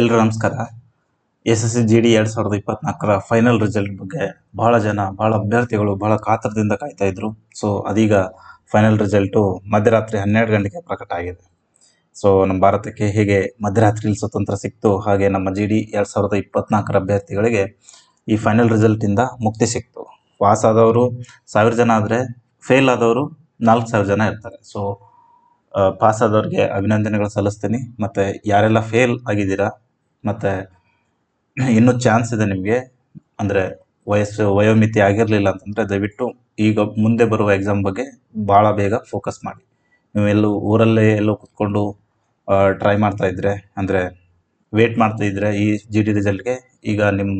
ಎಲ್ರು ನಮಸ್ಕಾರ. S S C G D ಎರಡು ಸಾವಿರದ ಇಪ್ಪತ್ನಾಲ್ಕರ ಫೈನಲ್ ರಿಸಲ್ಟ್ ಬಗ್ಗೆ ಭಾಳ ಜನ ಭಾಳ ಅಭ್ಯರ್ಥಿಗಳು ಭಾಳ ಕಾತರದಿಂದ ಕಾಯ್ತಾ ಇದ್ರು. ಸೊ ಅದೀಗ ಫೈನಲ್ ರಿಸಲ್ಟು ಮಧ್ಯರಾತ್ರಿ ಹನ್ನೆರಡು ಗಂಟೆಗೆ ಪ್ರಕಟ ಆಗಿದೆ. ಸೊ ನಮ್ಮ ಭಾರತಕ್ಕೆ ಹೇಗೆ ಮಧ್ಯರಾತ್ರಿಯಲ್ಲಿ ಸ್ವತಂತ್ರ ಸಿಕ್ತು, ಹಾಗೆ ನಮ್ಮ ಜಿ ಡಿ ಎರಡು ಸಾವಿರದ ಇಪ್ಪತ್ನಾಲ್ಕರ ಅಭ್ಯರ್ಥಿಗಳಿಗೆ ಈ ಫೈನಲ್ ರಿಸಲ್ಟಿಂದ ಮುಕ್ತಿ ಸಿಕ್ತು. ಪಾಸ್ ಆದವರು ಸಾವಿರ ಜನ ಆದರೆ ಫೇಲ್ ಆದವರು ನಾಲ್ಕು ಸಾವಿರ ಜನ ಇರ್ತಾರೆ. ಸೊ ಪಾಸ್ ಆದವ್ರಿಗೆ ಅಭಿನಂದನೆಗಳು ಸಲ್ಲಿಸ್ತೀನಿ. ಮತ್ತು ಯಾರೆಲ್ಲ ಫೇಲ್ ಆಗಿದ್ದೀರಾ ಮತ್ತು ಇನ್ನೂ ಚಾನ್ಸ್ ಇದೆ ನಿಮಗೆ. ಅಂದರೆ ವಯಸ್ಸು, ವಯೋಮಿತಿ ಆಗಿರಲಿಲ್ಲ ಅಂತಂದರೆ ದಯವಿಟ್ಟು ಈಗ ಮುಂದೆ ಬರುವ ಎಕ್ಸಾಮ್ ಬಗ್ಗೆ ಭಾಳ ಬೇಗ ಫೋಕಸ್ ಮಾಡಿ. ನೀವು ಎಲ್ಲೂ ಊರಲ್ಲೇ ಎಲ್ಲೋ ಕೂತ್ಕೊಂಡು ಟ್ರೈ ಮಾಡ್ತಾ ಇದ್ದರೆ ಅಂದರೆ ವೇಟ್ ಮಾಡ್ತಾ ಇದ್ದರೆ ಈ ಜಿ ಡಿ ರಿಸಲ್ಟ್ಗೆ ಈಗ ನಿಮ್ಮ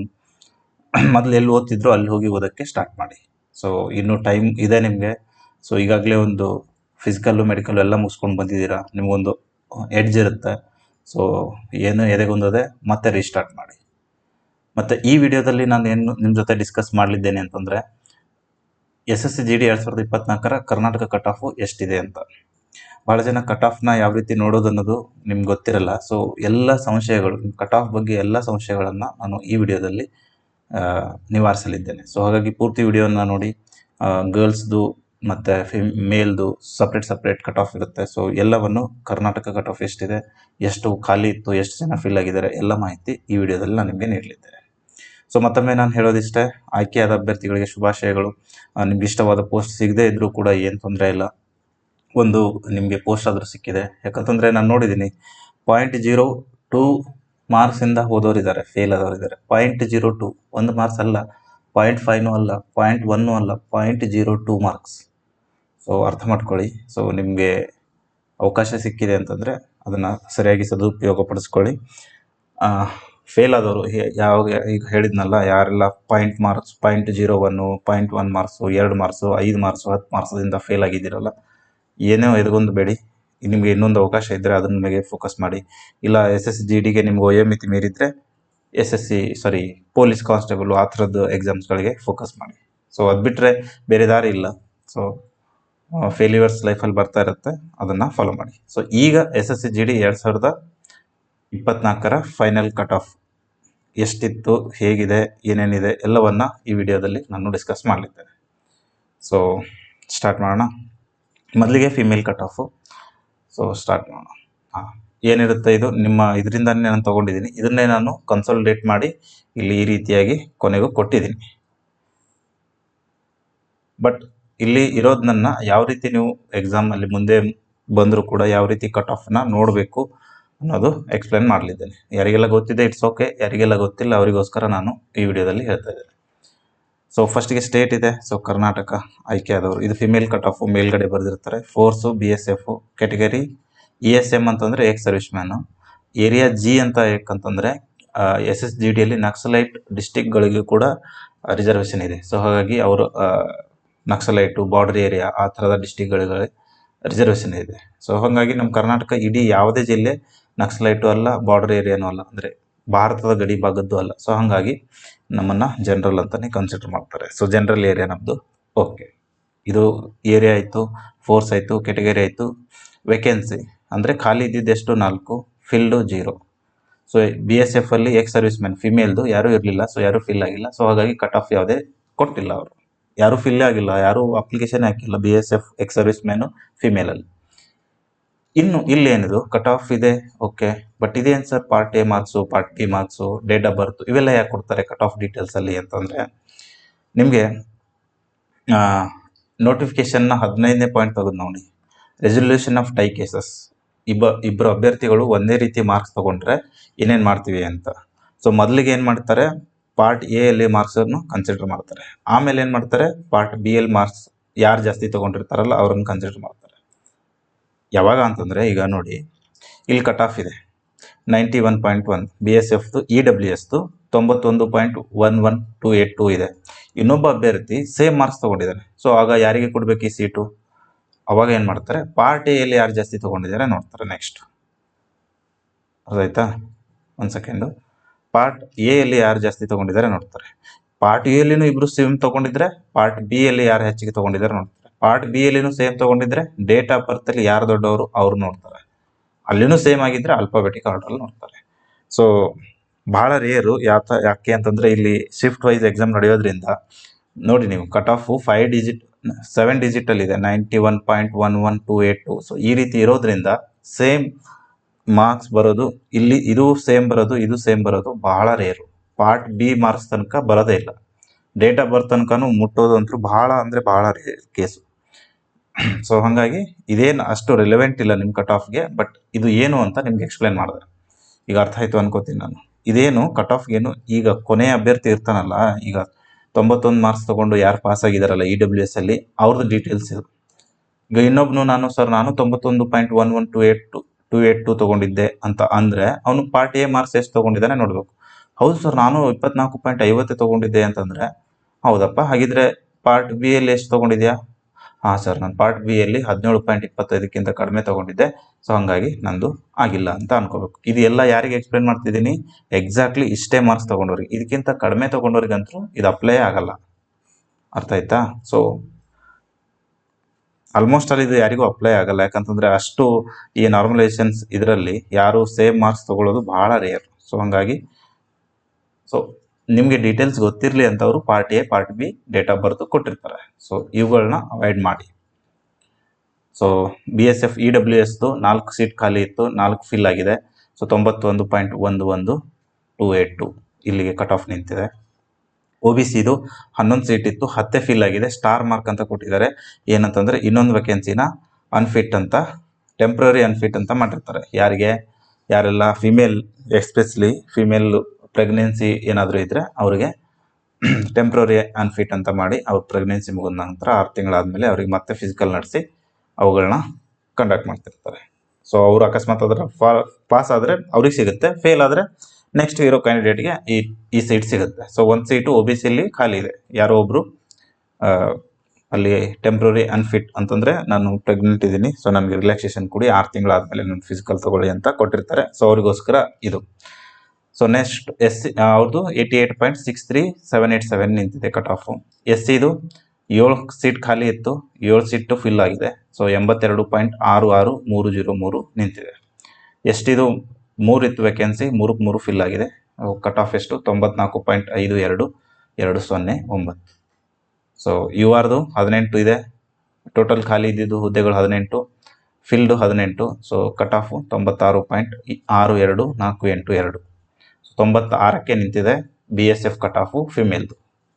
ಮೊದಲು ಎಲ್ಲಿ ಓದ್ತಿದ್ರು ಅಲ್ಲಿ ಹೋಗಿ ಓದೋಕ್ಕೆ ಸ್ಟಾರ್ಟ್ ಮಾಡಿ. ಸೊ ಇನ್ನೂ ಟೈಮ್ ಇದೆ ನಿಮಗೆ. ಸೊ ಈಗಾಗಲೇ ಒಂದು ಫಿಸಿಕಲ್ಲು ಮೆಡಿಕಲ್ಲು ಎಲ್ಲ ಮುಗಿಸ್ಕೊಂಡು ಬಂದಿದ್ದೀರಾ? ನಿಮಗೊಂದು ಎಡ್ಜ್ ಇರುತ್ತೆ. ಸೊ ಏನು ಎದೆಗುಂದದೆ ಮತ್ತೆ ರೀಸ್ಟಾರ್ಟ್ ಮಾಡಿ. ಮತ್ತು ಈ ವಿಡಿಯೋದಲ್ಲಿ ನಾನು ಏನು ನಿಮ್ಮ ಜೊತೆ ಡಿಸ್ಕಸ್ ಮಾಡಲಿದ್ದೇನೆ ಅಂತಂದರೆ, S S C G D ಎರಡು ಸಾವಿರದ ಇಪ್ಪತ್ನಾಲ್ಕರ ಕರ್ನಾಟಕ ಕಟ್ ಆಫು ಎಷ್ಟಿದೆ ಅಂತ. ಭಾಳ ಜನ ಕಟ್ ಆಫ್ನ ಯಾವ ರೀತಿ ನೋಡೋದು ಅನ್ನೋದು ನಿಮ್ಗೆ ಗೊತ್ತಿರಲ್ಲ. ಸೊ ಎಲ್ಲ ಸಂಶಯಗಳು ಕಟ್ ಆಫ್ ಬಗ್ಗೆ ಎಲ್ಲ ಸಂಶಯಗಳನ್ನು ನಾನು ಈ ವಿಡಿಯೋದಲ್ಲಿ ನಿವಾರಿಸಲಿದ್ದೇನೆ. ಸೊ ಹಾಗಾಗಿ ಪೂರ್ತಿ ವಿಡಿಯೋನ ನೋಡಿ ಗರ್ಲ್ಸ್ದು ಮತ್ತು ಫಿಮ್ ಮೇಲ್ದು ಸಪ್ರೇಟ್ ಸಪ್ರೇಟ್ ಕಟ್ ಆಫ್ ಇರುತ್ತೆ. ಸೊ ಎಲ್ಲವನ್ನು ಕರ್ನಾಟಕ ಕಟ್ ಆಫ್ ಎಷ್ಟಿದೆ, ಎಷ್ಟು ಖಾಲಿ ಇತ್ತು, ಎಷ್ಟು ಜನ ಫಿಲ್ ಆಗಿದ್ದಾರೆ, ಎಲ್ಲ ಮಾಹಿತಿ ಈ ವಿಡಿಯೋದಲ್ಲಿ ನಾನು ನಿಮಗೆ ನೀಡಲಿದ್ದೇನೆ. ಸೊ ಮತ್ತೊಮ್ಮೆ ನಾನು ಹೇಳೋದಿಷ್ಟೇ, ಆಯ್ಕೆಯಾದ ಅಭ್ಯರ್ಥಿಗಳಿಗೆ ಶುಭಾಶಯಗಳು. ನಿಮ್ಗೆ ಇಷ್ಟವಾದ ಪೋಸ್ಟ್ ಸಿಗದೇ ಇದ್ದರೂ ಕೂಡ ಏನು ತೊಂದರೆ ಇಲ್ಲ. ಒಂದು, ನಿಮಗೆ ಪೋಸ್ಟ್ ಆದರೂ ಸಿಕ್ಕಿದೆ. ಯಾಕಂತಂದರೆ ನಾನು ನೋಡಿದ್ದೀನಿ ಪಾಯಿಂಟ್ ಜೀರೋ ಟೂ ಮಾರ್ಕ್ಸಿಂದ ಹೋದವರಿದ್ದಾರೆ ಫೇಲ್ ಆದವರಿದ್ದಾರೆ ಪಾಯಿಂಟ್ ಜೀರೋ ಟೂ ಒಂದು ಮಾರ್ಕ್ಸ್ ಅಲ್ಲ ಪಾಯಿಂಟ್ ಫೈವ್ನೂ ಅಲ್ಲ ಪಾಯಿಂಟ್ ಒನ್ನೂ ಅಲ್ಲ point zero two marks so ಅರ್ಥ ಮಾಡ್ಕೊಳ್ಳಿ. ಸೊ ನಿಮಗೆ ಅವಕಾಶ ಸಿಕ್ಕಿದೆ ಅಂತಂದರೆ ಅದನ್ನು ಸರಿಯಾಗಿ ಸದುಪಯೋಗ ಪಡಿಸ್ಕೊಳ್ಳಿ ಫೇಲ್ ಆದವರು ಯಾವ ಈಗ ಹೇಳಿದ್ನಲ್ಲ, ಯಾರೆಲ್ಲ point marks point zero one point one marks ಎರಡು ಮಾರ್ಕ್ಸು ಐದು ಮಾರ್ಕ್ಸು ಹತ್ತು ಮಾರ್ಕ್ಸದಿಂದ ಫೇಲ್ ಆಗಿದ್ದೀರಲ್ಲ, ಏನೇ ಎದುಗೊಂದು ಬೇಡಿ. ನಿಮಗೆ ಇನ್ನೊಂದು ಅವಕಾಶ ಇದ್ದರೆ ಅದನ್ನ ನಿಮಗೆ ಫೋಕಸ್ ಮಾಡಿ. ಇಲ್ಲ ಎಸ್ ಎಸ್ ಜಿ ಡಿಗೆ ನಿಮ್ಗೆ ವಯೋಮಿತಿ ಮೀರಿದರೆ S S C sorry police constable ಆ ಥರದ್ದು ಎಕ್ಸಾಮ್ಸ್ಗಳಿಗೆ ಫೋಕಸ್ ಮಾಡಿ. ಸೊ ಅದು ಬಿಟ್ಟರೆ ಬೇರೆ ದಾರಿ ಇಲ್ಲ. ಸೊ ಫೇಲ್ಯೂರ್ಸ್ ಲೈಫಲ್ಲಿ ಬರ್ತಾ ಇರುತ್ತೆ, ಅದನ್ನು ಫಾಲೋ ಮಾಡಿ. ಸೊ ಈಗ S S C G D ಎರಡು ಸಾವಿರದ ಇಪ್ಪತ್ನಾಲ್ಕರ ಫೈನಲ್ ಕಟ್ ಆಫ್ ಎಷ್ಟಿತ್ತು, ಹೇಗಿದೆ, ಏನೇನಿದೆ, ಎಲ್ಲವನ್ನು ಈ ವಿಡಿಯೋದಲ್ಲಿ ನಾನು ಡಿಸ್ಕಸ್ ಮಾಡಲಿದ್ದೇನೆ. ಸೊ ಸ್ಟಾರ್ಟ್ ಮಾಡೋಣ. ಮೊದಲಿಗೆ female cut off so start ಮಾಡೋಣ. ಹಾಂ, ಏನಿರುತ್ತೆ ಇದು? ನಿಮ್ಮ ಇದರಿಂದನೇ ನಾನು ತೊಗೊಂಡಿದ್ದೀನಿ. ಇದನ್ನೇ ನಾನು ಕನ್ಸಲ್ಟೇಟ್ ಮಾಡಿ ಇಲ್ಲಿ ಈ ರೀತಿಯಾಗಿ ಕೊನೆಗೂ ಕೊಟ್ಟಿದ್ದೀನಿ. ಬಟ್ ಇಲ್ಲಿ ಇರೋದನ್ನ ಯಾವ ರೀತಿ ನೀವು ಎಕ್ಸಾಮಲ್ಲಿ ಮುಂದೆ ಬಂದರೂ ಕೂಡ ಯಾವ ರೀತಿ ಕಟ್ ಆಫ್ನ ನೋಡಬೇಕು ಅನ್ನೋದು ಎಕ್ಸ್ಪ್ಲೇನ್ ಮಾಡಲಿದ್ದೇನೆ. ಯಾರಿಗೆಲ್ಲ ಗೊತ್ತಿದೆ ಇಟ್ಸ್ ಓಕೆ ಯಾರಿಗೆಲ್ಲ ಗೊತ್ತಿಲ್ಲ, ಅವರಿಗೋಸ್ಕರ ನಾನು ಈ ವಿಡಿಯೋದಲ್ಲಿ ಹೇಳ್ತಾ ಇದ್ದೇನೆ. ಸೊ ಫಸ್ಟ್ಗೆ ಸ್ಟೇಟ್ ಇದೆ. ಸೊ ಕರ್ನಾಟಕ ಆಯ್ಕೆ ಆದವರು. ಇದು ಫಿಮೇಲ್ ಕಟ್ ಆಫು ಮೇಲ್ಗಡೆ ಬರೆದಿರ್ತಾರೆ. Force B S F category E S M ಅಂತಂದರೆ ex service man area G ಅಂತ ಯಾಕಂತಂದರೆ ಎಸ್ ಎಸ್ ಜಿ ಡಿಯಲ್ಲಿ ನಕ್ಸಲೈಟ್ ಡಿಸ್ಟಿಕ್ಗಳಿಗೂ ಕೂಡ ರಿಸರ್ವೇಷನ್ ಇದೆ. ಸೊ ಹಾಗಾಗಿ ಅವರು ನಕ್ಸಲೈಟು, ಬಾರ್ಡರ್ ಏರಿಯಾ, ಆ ಥರದ ಡಿಸ್ಟಿಕ್ಗಳಿಗೆ ರಿಸರ್ವೇಷನ್ ಇದೆ. ಸೊ ಹಾಗಾಗಿ ನಮ್ಮ ಕರ್ನಾಟಕ ಇಡೀ ಯಾವುದೇ ಜಿಲ್ಲೆ ನಕ್ಸಲೈಟು ಅಲ್ಲ, ಬಾರ್ಡರ್ ಏರಿಯಾನೂ ಅಲ್ಲ, ಅಂದರೆ ಭಾರತದ ಗಡಿ ಭಾಗದ್ದು ಅಲ್ಲ. ಸೊ ಹಾಗಾಗಿ ನಮ್ಮನ್ನು ಜನರಲ್ ಅಂತಲೇ ಕನ್ಸಿಡರ್ ಮಾಡ್ತಾರೆ. ಸೊ ಜನರಲ್ ಏರಿಯಾ ನಮ್ಮದು ಓಕೆ ಇದು ಏರಿಯಾ ಆಯಿತು ಫೋರ್ಸ್ ಆಯಿತು ಕೆಟಗರಿ ಆಯಿತು ವೇಕೆನ್ಸಿ ಅಂದರೆ ಖಾಲಿ ಇದ್ದಿದ್ದೆಷ್ಟು? ನಾಲ್ಕು filled zero so B S ಎಫಲ್ಲಿ ex service man ಫಿಮೇಲ್ದು ಯಾರೂ ಇರಲಿಲ್ಲ ಸೊ ಯಾರೂ ಫಿಲ್ ಆಗಿಲ್ಲ. ಸೊ ಹಾಗಾಗಿ ಕಟ್ ಆಫ್ ಯಾವುದೇ ಕೊಟ್ಟಿಲ್ಲ ಅವರು. ಯಾರೂ ಫಿಲ್ ಆಗಿಲ್ಲ, ಯಾರೂ ಅಪ್ಲಿಕೇಶನ್ ಹಾಕಿಲ್ಲ B S F ex service man ಫಿಮೇಲಲ್ಲಿ ಇನ್ನು ಇಲ್ಲೇನಿದು ಕಟ್ ಆಫ್ ಇದೆ ಓಕೆ ಬಟ್ ಇದೇನು sir part A marks part B marks date of birth ಇವೆಲ್ಲ ಯಾಕೆ ಕೊಡ್ತಾರೆ ಕಟ್ ಆಫ್ ಡೀಟೇಲ್ಸಲ್ಲಿ ಅಂತಂದರೆ, ನಿಮಗೆ ನೋಟಿಫಿಕೇಶನ್ನ ಹದಿನೈದನೇ ಪಾಯಿಂಟ್ ತಗೊಂಡು ನೋಡಿ. ರೆಸಲ್ಯೂಷನ್ ಆಫ್ ಟೈ ಕೇಸಸ್ ಇಬ್ಬ ಇಬ್ಬರು ಅಭ್ಯರ್ಥಿಗಳು ಒಂದೇ ರೀತಿ ಮಾರ್ಕ್ಸ್ ತಗೊಂಡ್ರೆ ಏನೇನು ಮಾಡ್ತೀವಿ ಅಂತ. ಸೊ ಮೊದಲಿಗೆ ಏನು ಮಾಡ್ತಾರೆ? ಪಾರ್ಟ್ ಎ ಅಲ್ಲಿ ಮಾರ್ಕ್ಸನ್ನು ಕನ್ಸಿಡರ್ ಮಾಡ್ತಾರೆ. ಆಮೇಲೆ ಏನು ಮಾಡ್ತಾರೆ? ಪಾರ್ಟ್ ಬಿ ಎಲ್ ಮಾರ್ಕ್ಸ್ ಯಾರು ಜಾಸ್ತಿ ತೊಗೊಂಡಿರ್ತಾರಲ್ಲ ಅವ್ರನ್ನ ಕನ್ಸಿಡರ್ ಮಾಡ್ತಾರೆ. ಯಾವಾಗ ಅಂತಂದರೆ ಈಗ ನೋಡಿ, ಇಲ್ಲಿ ಕಟ್ ಆಫ್ ಇದೆ. Ninety one point one B S ಎಫ್ದು E W ಎಸ್ದು ತೊಂಬತ್ತೊಂದು point one one two eight two ಇದೆ. ಇನ್ನೊಬ್ಬ ಅಭ್ಯರ್ಥಿ ಸೇಮ್ ಮಾರ್ಕ್ಸ್ ತೊಗೊಂಡಿದ್ದಾನೆ ಸೊ ಆಗ ಯಾರಿಗೆ ಕೊಡಬೇಕು ಈ ಸೀಟು ಅವಾಗ ಏನು ಮಾಡ್ತಾರೆ? ಪಾರ್ಟ್ ಎಲ್ಲಿ ಯಾರು ಜಾಸ್ತಿ ತೊಗೊಂಡಿದ್ದಾರೆ ನೋಡ್ತಾರೆ ನೆಕ್ಸ್ಟ್ ಅದಾಯ್ತಾ ಒಂದು ಸೆಕೆಂಡು ಪಾರ್ಟ್ ಎ ಅಲ್ಲಿ ಯಾರು ಜಾಸ್ತಿ ತೊಗೊಂಡಿದ್ದಾರೆ ನೋಡ್ತಾರೆ. ಪಾರ್ಟ್ ಎ ಅಲ್ಲಿನೂ ಇಬ್ಬರು ಸೇಮ್ ತೊಗೊಂಡಿದ್ರೆ ಪಾರ್ಟ್ ಬಿ ಅಲ್ಲಿ ಯಾರು ಹೆಚ್ಚಿಗೆ ತೊಗೊಂಡಿದ್ದಾರೆ ನೋಡ್ತಾರೆ. ಪಾರ್ಟ್ ಬಿ ಅಲ್ಲಿನೂ ಸೇಮ್ ತೊಗೊಂಡಿದ್ರೆ ಡೇಟ್ ಆಫ್ ಬರ್ತಲ್ಲಿ ಯಾರು ದೊಡ್ಡವರು ಅವ್ರು ನೋಡ್ತಾರೆ. ಅಲ್ಲಿನೂ ಸೇಮ್ ಆಗಿದ್ರೆ ಅಲ್ಫಾಬೆಟಿಕ್ ಆರ್ಡ್ರಲ್ಲಿ ನೋಡ್ತಾರೆ. ಸೊ ಭಾಳ ರೇರು ಯಾತ, ಯಾಕೆ ಅಂತಂದ್ರೆ ಇಲ್ಲಿ ಶಿಫ್ಟ್ ವೈಸ್ ಎಕ್ಸಾಮ್ ನಡೆಯೋದ್ರಿಂದ, ನೋಡಿ ನೀವು cut off five digit seven ಡಿಜಿಟಲ್ಲಿದೆ ninety one point one one two eight two so ಈ ರೀತಿ ಇರೋದ್ರಿಂದ ಸೇಮ್ ಮಾರ್ಕ್ಸ್ ಬರೋದು, ಇಲ್ಲಿ ಇದು ಸೇಮ್ ಬರೋದು, ಇದು ಸೇಮ್ ಬರೋದು ಬಹಳ ರೇರು ಪಾರ್ಟ್ ಬಿ ಮಾರ್ಕ್ಸ್ ತನಕ ಬರೋದೇ ಇಲ್ಲ. ಡೇಟ್ ಆಫ್ ಬರ್ತ್ ತನಕನೂ ಮುಟ್ಟೋದು ಅಂತೂ ಬಹಳ ಅಂದರೆ ಬಹಳ ರೇರ್ ಕೇಸು ಸೊ ಹಾಗಾಗಿ ಇದೇನು ಅಷ್ಟು ರಿಲೆವೆಂಟ್ ಇಲ್ಲ ನಿಮ್ಮ ಕಟ್ ಆಫ್ಗೆ ಬಟ್ ಇದು ಏನು ಅಂತ ನಿಮ್ಗೆ ಎಕ್ಸ್ಪ್ಲೈನ್ ಮಾಡಿದೆ. ಈಗ ಅರ್ಥ ಆಯಿತು ಅನ್ಕೋತೀನಿ ನಾನು. ಇದೇನು ಕಟ್ ಆಫ್ಗೇನು ಈಗ ಕೊನೆಯ ಅಭ್ಯರ್ಥಿ ಇರ್ತಾನಲ್ಲ, ಈಗ ತೊಂಬತ್ತೊಂದು ಮಾರ್ಕ್ಸ್ ತೊಗೊಂಡು ಯಾರು ಪಾಸ್ ಆಗಿದಾರಲ್ಲ ಇ ಡಬ್ಲ್ಯೂ ಎಸ್ ಅಲ್ಲಿ ಅವ್ರದ್ದು ಡೀಟೇಲ್ಸ್ ಇದು ಈಗ ಇನ್ನೊಬ್ನು ನಾನು ಸರ್ ನಾನು ತೊಂಬತ್ತೊಂದು point one one two eight two two eight two ತಗೊಂಡಿದ್ದೆ ಅಂತ ಅಂದರೆ ಅವನು ಪಾರ್ಟ್ ಎ ಮಾರ್ಕ್ಸ್ ಎಷ್ಟು ತಗೊಂಡಿದ್ದಾನೆ ನೋಡಬೇಕು. ಹೌದು ಸರ್, ನಾನು ಇಪ್ಪತ್ನಾಲ್ಕು ಪಾಯಿಂಟ್ ಐವತ್ತು ತಗೊಂಡಿದ್ದೆ ಅಂತಂದ್ರೆ, ಹೌದಪ್ಪ, ಹಾಗಿದ್ರೆ ಪಾರ್ಟ್ ಬಿ ಎಲ್ಲಿ ಎಷ್ಟು ತಗೊಂಡಿದ್ಯಾ? ಹಾಂ ಸರ್, ನಾನು ಪಾರ್ಟ್ ಬಿ ಅಲ್ಲಿ ಹದಿನೇಳು ಪಾಯಿಂಟ್ ಇಪ್ಪತ್ತೈದಕ್ಕಿಂತ ಕಡಿಮೆ ತಗೊಂಡಿದ್ದೆ, ಸೊ ಹಾಗಾಗಿ ನಂದು ಆಗಿಲ್ಲ ಅಂತ ಅನ್ಕೋಬೇಕು. ಇದು ಎಲ್ಲ ಯಾರಿಗೆ ಎಕ್ಸ್ಪ್ಲೇನ್ ಮಾಡ್ತಿದ್ದೀನಿ? ಎಕ್ಸಾಕ್ಟ್ಲಿ ಇಷ್ಟೇ ಮಾರ್ಕ್ಸ್ ತಗೊಂಡವ್ರಿಗೆ. ಇದಕ್ಕಿಂತ ಕಡಿಮೆ ತಗೊಂಡವ್ರಿಗಂತೂ ಇದು ಅಪ್ಲೈ ಆಗಲ್ಲ. ಅರ್ಥ ಆಯ್ತಾ? ಸೊ ಆಲ್ಮೋಸ್ಟ್ ಅಲ್ಲಿ ಇದು ಯಾರಿಗೂ ಅಪ್ಲೈ ಆಗಲ್ಲ. ಯಾಕಂತಂದ್ರೆ ಅಷ್ಟು ಈ ನಾರ್ಮಲೈಸೇಷನ್ಸ್ ಇದರಲ್ಲಿ ಯಾರು ಸೇಮ್ ಮಾರ್ಕ್ಸ್ ತಗೊಳ್ಳೋದು ಬಹಳ ರೇರ್ ಸೊ ಹಾಗಾಗಿ ಸೊ ನಿಮಗೆ ಡೀಟೇಲ್ಸ್ ಗೊತ್ತಿರಲಿ ಅಂತವರು part A part B date of birth ಕೊಟ್ಟಿರ್ತಾರೆ. ಸೊ ಇವುಗಳನ್ನ ಅವಾಯ್ಡ್ ಮಾಡಿ. So B S F E W ಎಸ್ದು ನಾಲ್ಕು ಸೀಟ್ ಖಾಲಿ ಇತ್ತು, ನಾಲ್ಕು ಫಿಲ್ ಆಗಿದೆ. ಸೊ ತೊಂಬತ್ತೊಂದು ಪಾಯಿಂಟ್ ಒಂದು ಒಂದು ಟೂ ಏಟ್ ಟು ಇಲ್ಲಿಗೆ ಕಟ್ ಆಫ್ ನಿಂತಿದೆ. ಒ ಬಿ ಸಿದು ಹನ್ನೊಂದು ಸೀಟ್ ಇತ್ತು, ಹತ್ತೆ ಫಿಲ್ ಆಗಿದೆ ಸ್ಟಾರ್ ಮಾರ್ಕ್ ಅಂತ ಕೊಟ್ಟಿದ್ದಾರೆ. ಏನಂತಂದ್ರೆ ಇನ್ನೊಂದು ವೇಕೆನ್ಸಿನ ಅನ್ಫಿಟ್ ಅಂತ ಟೆಂಪ್ರರಿ ಅನ್ಫಿಟ್ ಅಂತ ಮಾಡಿರ್ತಾರೆ. ಯಾರಿಗೆ? ಯಾರೆಲ್ಲ ಫಿಮೇಲ್ ಎಕ್ಸ್ಪೆಷಲಿ ಫಿಮೇಲ್ ಪ್ರೆಗ್ನೆನ್ಸಿ ಏನಾದರೂ ಇದ್ದರೆ ಅವರಿಗೆ ಟೆಂಪ್ರರಿ ಅನ್ಫಿಟ್ ಅಂತ ಮಾಡಿ ಅವ್ರ ಪ್ರೆಗ್ನೆನ್ಸಿ ಮುಗಿದ ನಂತರ ಆರು ತಿಂಗಳಾದಮೇಲೆ ಅವ್ರಿಗೆ ಮತ್ತೆ ಫಿಸಿಕಲ್ ನಡೆಸಿ ಅವುಗಳನ್ನ ಕಂಡಕ್ಟ್ ಮಾಡ್ತಿರ್ತಾರೆ. ಸೊ ಅವರು ಅಕಸ್ಮಾತ್ ಅದರ ಪಾಸ್ ಆದರೆ ಅವ್ರಿಗೆ ಸಿಗುತ್ತೆ ಫೇಲ್ ಆದರೆ ನೆಕ್ಸ್ಟ್ ಇರೋ ಕ್ಯಾಂಡಿಡೇಟ್ಗೆ ಈ ಈ ಸೀಟ್ ಸಿಗುತ್ತೆ. ಸೊ ಒಂದು ಸೀಟು ಒ ಬಿ ಸಿಲಿ ಖಾಲಿ ಇದೆ. ಯಾರೋ ಒಬ್ಬರು ಅಲ್ಲಿ ಟೆಂಪ್ರರಿ ಅನ್ಫಿಟ್ ಅಂತಂದರೆ ನಾನು ಪ್ರೆಗ್ನೆಂಟ್ ಇದ್ದೀನಿ. ಸೊ ನನಗೆ ರಿಲ್ಯಾಕ್ಸೇಷನ್ ಕೊಡಿ. ಆರು ತಿಂಗಳಾದಮೇಲೆ ನನ್ನ ಫಿಸಿಕಲ್ ತಗೊಳ್ಳಿ ಅಂತ ಕೊಟ್ಟಿರ್ತಾರೆ. ಸೊ ಅವ್ರಿಗೋಸ್ಕರ ಇದು. ಸೊ ನೆಕ್ಸ್ಟ್ ಎಸ್ ಸಿ ಅವ್ರದ್ದು eighty eight point six three seven eight seven ನಿಂತಿದೆ ಕಟ್ ಆಫು ಎಸ್ ಸಿದು ಏಳು ಸೀಟ್ ಖಾಲಿ ಇತ್ತು. ಏಳು ಸೀಟು ಫಿಲ್ ಆಗಿದೆ. ಸೊ ಎಂಬತ್ತೆರಡು ಪಾಯಿಂಟ್ ಆರು ಆರು ಮೂರು ಜೀರೋ ಮೂರು ನಿಂತಿದೆ. ಎಷ್ಟಿದು ಮೂರು ಇತ್ತು ವೇಕೆನ್ಸಿ ಮೂರಕ್ಕೆ ಮೂರು ಫಿಲ್ ಆಗಿದೆ. ಕಟ್ ಆಫ್ ಎಷ್ಟು? ತೊಂಬತ್ನಾಲ್ಕು ಪಾಯಿಂಟ್ ಐದು ಎರಡು ಎರಡು ಸೊನ್ನೆ ಒಂಬತ್ತು. ಸೊ ಯು ಆರ್ದು ಹದಿನೆಂಟು ಇದೆ. ಟೋಟಲ್ ಖಾಲಿ ಇದ್ದಿದ್ದು ಹುದ್ದೆಗಳು ಹದಿನೆಂಟು ಫಿಲ್ಡು ಹದಿನೆಂಟು. ಸೊ ಕಟ್ ಆಫು ತೊಂಬತ್ತಾರು ಪಾಯಿಂಟ್ ಆರು ಎರಡು ನಾಲ್ಕು ಎಂಟು ಎರಡು. ತೊಂಬತ್ತಾರಕ್ಕೆ ನಿಂತಿದೆ B S F cut off ಫಿಮೇಲ್ದು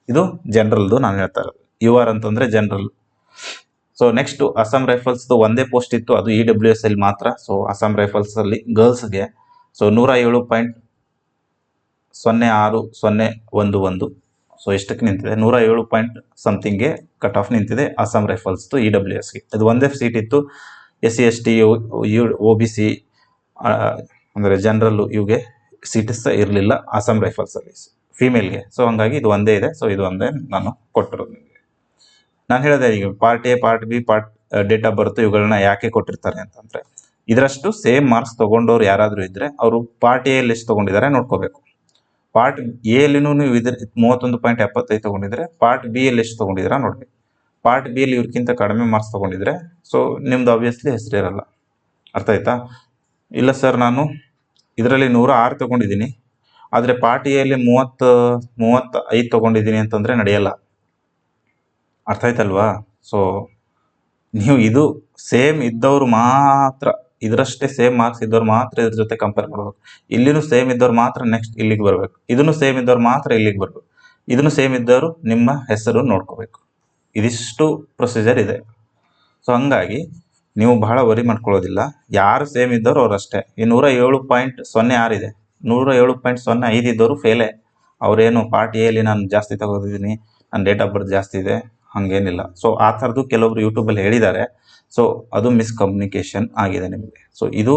ಇದು ಜನರಲ್ದು ನಾನು ಹೇಳ್ತಾ ಇರೋದು. ಯು ಆರ್ ಅಂತಂದರೆ ಜನರಲ್ ಸೊ ನೆಕ್ಸ್ಟು ಅಸ್ಸಾಂ ರೈಫಲ್ಸ್ದು ಒಂದೇ ಪೋಸ್ಟ್ ಇತ್ತು. ಅದು ಇ ಡಬ್ಲ್ಯೂ ಎಸ್ ಅಲ್ಲಿ ಮಾತ್ರ. ಸೊ ಅಸ್ಸಾಂ ರೈಫಲ್ಸಲ್ಲಿ ಗರ್ಲ್ಸ್ಗೆ ಸೊ ನೂರ ಏಳು ಪಾಯಿಂಟ್ ಸೊನ್ನೆ ಆರು ಸೊನ್ನೆ ಒಂದು ಒಂದು. ಸೊ ಎಷ್ಟಕ್ಕೆ ನಿಂತಿದೆ? ನೂರ ಏಳು ಪಾಯಿಂಟ್ ಸಮಥಿಂಗ್ಗೆ ಕಟ್ ಆಫ್ ನಿಂತಿದೆ ಅಸ್ಸಾಂ ರೈಫಲ್ಸ್ದು ಇ ಡಬ್ಲ್ಯೂ ಎಸ್ಗೆ ಅದು ಒಂದೇ ಸೀಟ್ ಇತ್ತು. S C S T U O B C ಅಂದರೆ ಜನರಲ್ಲು ಇವ್ಗೆ ಸೀಟ್ಸ್ ಇರಲಿಲ್ಲ ಅಸ್ಸಾಂ ರೈಫಲ್ಸಲ್ಲಿ ಫೀಮೇಲ್ಗೆ ಸೊ ಹಂಗಾಗಿ ಇದು ಒಂದೇ ಇದೆ. ಸೊ ಇದು ಒಂದೇ ನಾನು ಕೊಟ್ಟಿರೋದು ನಿಮಗೆ. ನಾನು ಹೇಳಿದೆ ಈಗ part A part B part date of birth ಇವುಗಳನ್ನ ಯಾಕೆ ಕೊಟ್ಟಿರ್ತಾರೆ ಅಂತಂದ್ರೆ ಇದರಷ್ಟು ಸೇಮ್ ಮಾರ್ಕ್ಸ್ ತಗೊಂಡವ್ರು ಯಾರಾದರೂ ಇದ್ದರೆ ಅವರು ಪಾರ್ಟ್ ಎಲ್ಲಿ ಎಷ್ಟು ತೊಗೊಂಡಿದ್ದಾರೆ ನೋಡ್ಕೋಬೇಕು. ಪಾರ್ಟ್ ಎ ಅಲ್ಲಿನೂ ನೀವು ಇದ್ರ ಮೂವತ್ತೊಂದು ಪಾಯಿಂಟ್ ಎಪ್ಪತ್ತೈದು ತೊಗೊಂಡಿದ್ರೆ ಪಾರ್ಟ್ ಬಿ ಎಲ್ಲಿ ಎಷ್ಟು ತೊಗೊಂಡಿದ್ದೀರಾ ನೋಡ್ಬೇಕು ಪಾರ್ಟ್ ಬಿ ಅಲ್ಲಿ ಇವ್ರಿಗಿಂತ ಕಡಿಮೆ ಮಾರ್ಕ್ಸ್ ತೊಗೊಂಡಿದ್ರೆ ಸೊ ನಿಮ್ದು ಆಬ್ವಿಯಸ್ಲಿ ಹೆಸರಿರಲ್ಲ ಅರ್ಥ ಆಯ್ತಾ? ಇಲ್ಲ ಸರ್ ನಾನು ಇದರಲ್ಲಿ ನೂರ ಆರು ತೊಗೊಂಡಿದ್ದೀನಿ. ಆದರೆ ಪಾರ್ಟ್ ಎಲ್ಲಿ ಮೂವತ್ತು ಮೂವತ್ತ ಐದು ತೊಗೊಂಡಿದ್ದೀನಿ ಅಂತಂದರೆ ನಡೆಯಲ್ಲ. ಅರ್ಥ ಆಯ್ತಲ್ವಾ? ಸೊ ನೀವು ಇದು ಸೇಮ್ ಇದ್ದವರು ಮಾತ್ರ ಇದರಷ್ಟೇ ಸೇಮ್ ಮಾರ್ಕ್ಸ್ ಇದ್ದವ್ರು ಮಾತ್ರ ಇದ್ರ ಜೊತೆ ಕಂಪೇರ್ ಮಾಡ್ಬೇಕು. ಇಲ್ಲಿನೂ ಸೇಮ್ ಇದ್ದವ್ರು ಮಾತ್ರ ನೆಕ್ಸ್ಟ್ ಇಲ್ಲಿಗೆ ಬರಬೇಕು. ಇದನ್ನು ಸೇಮ್ ಇದ್ದವ್ರು ಮಾತ್ರ ಇಲ್ಲಿಗೆ ಬರಬೇಕು. ಇದನ್ನು ಸೇಮ್ ಇದ್ದವರು ನಿಮ್ಮ ಹೆಸರು ನೋಡ್ಕೋಬೇಕು. ಇದಿಷ್ಟು ಪ್ರೊಸೀಜರ್ ಇದೆ. ಸೊ ಹಂಗಾಗಿ ನೀವು ಬಹಳ ವರಿ ಮಾಡ್ಕೊಳ್ಳೋದಿಲ್ಲ. ಯಾರು ಸೇಮ್ ಇದ್ದವರು ಅವರಷ್ಟೇ ಈ ನೂರ ಏಳು ಪಾಯಿಂಟ್ ಸೊನ್ನೆ ಆರಿದೆ ನೂರ ಏಳು ಪಾಯಿಂಟ್ ಸೊನ್ನೆ ಐದು ಇದ್ದವರು ಫೇಲೇ ಅವರೇನು ಪಾರ್ಟ್ ಎಲ್ಲಿ ನಾನು ಜಾಸ್ತಿ ತಗೋದಿದ್ದೀನಿ? ನನ್ನ ಡೇಟ್ ಆಫ್ ಬರ್ತ್ ಜಾಸ್ತಿ ಇದೆ. ಹಾಗೇನಿಲ್ಲ. ಸೊ ಆ ಥರದ್ದು ಕೆಲವರು ಯೂಟ್ಯೂಬಲ್ಲಿ ಹೇಳಿದ್ದಾರೆ. ಸೊ ಅದು ಮಿಸ್ಕಮ್ಯುನಿಕೇಶನ್ ಆಗಿದೆ ನಿಮಗೆ. ಸೊ ಇದು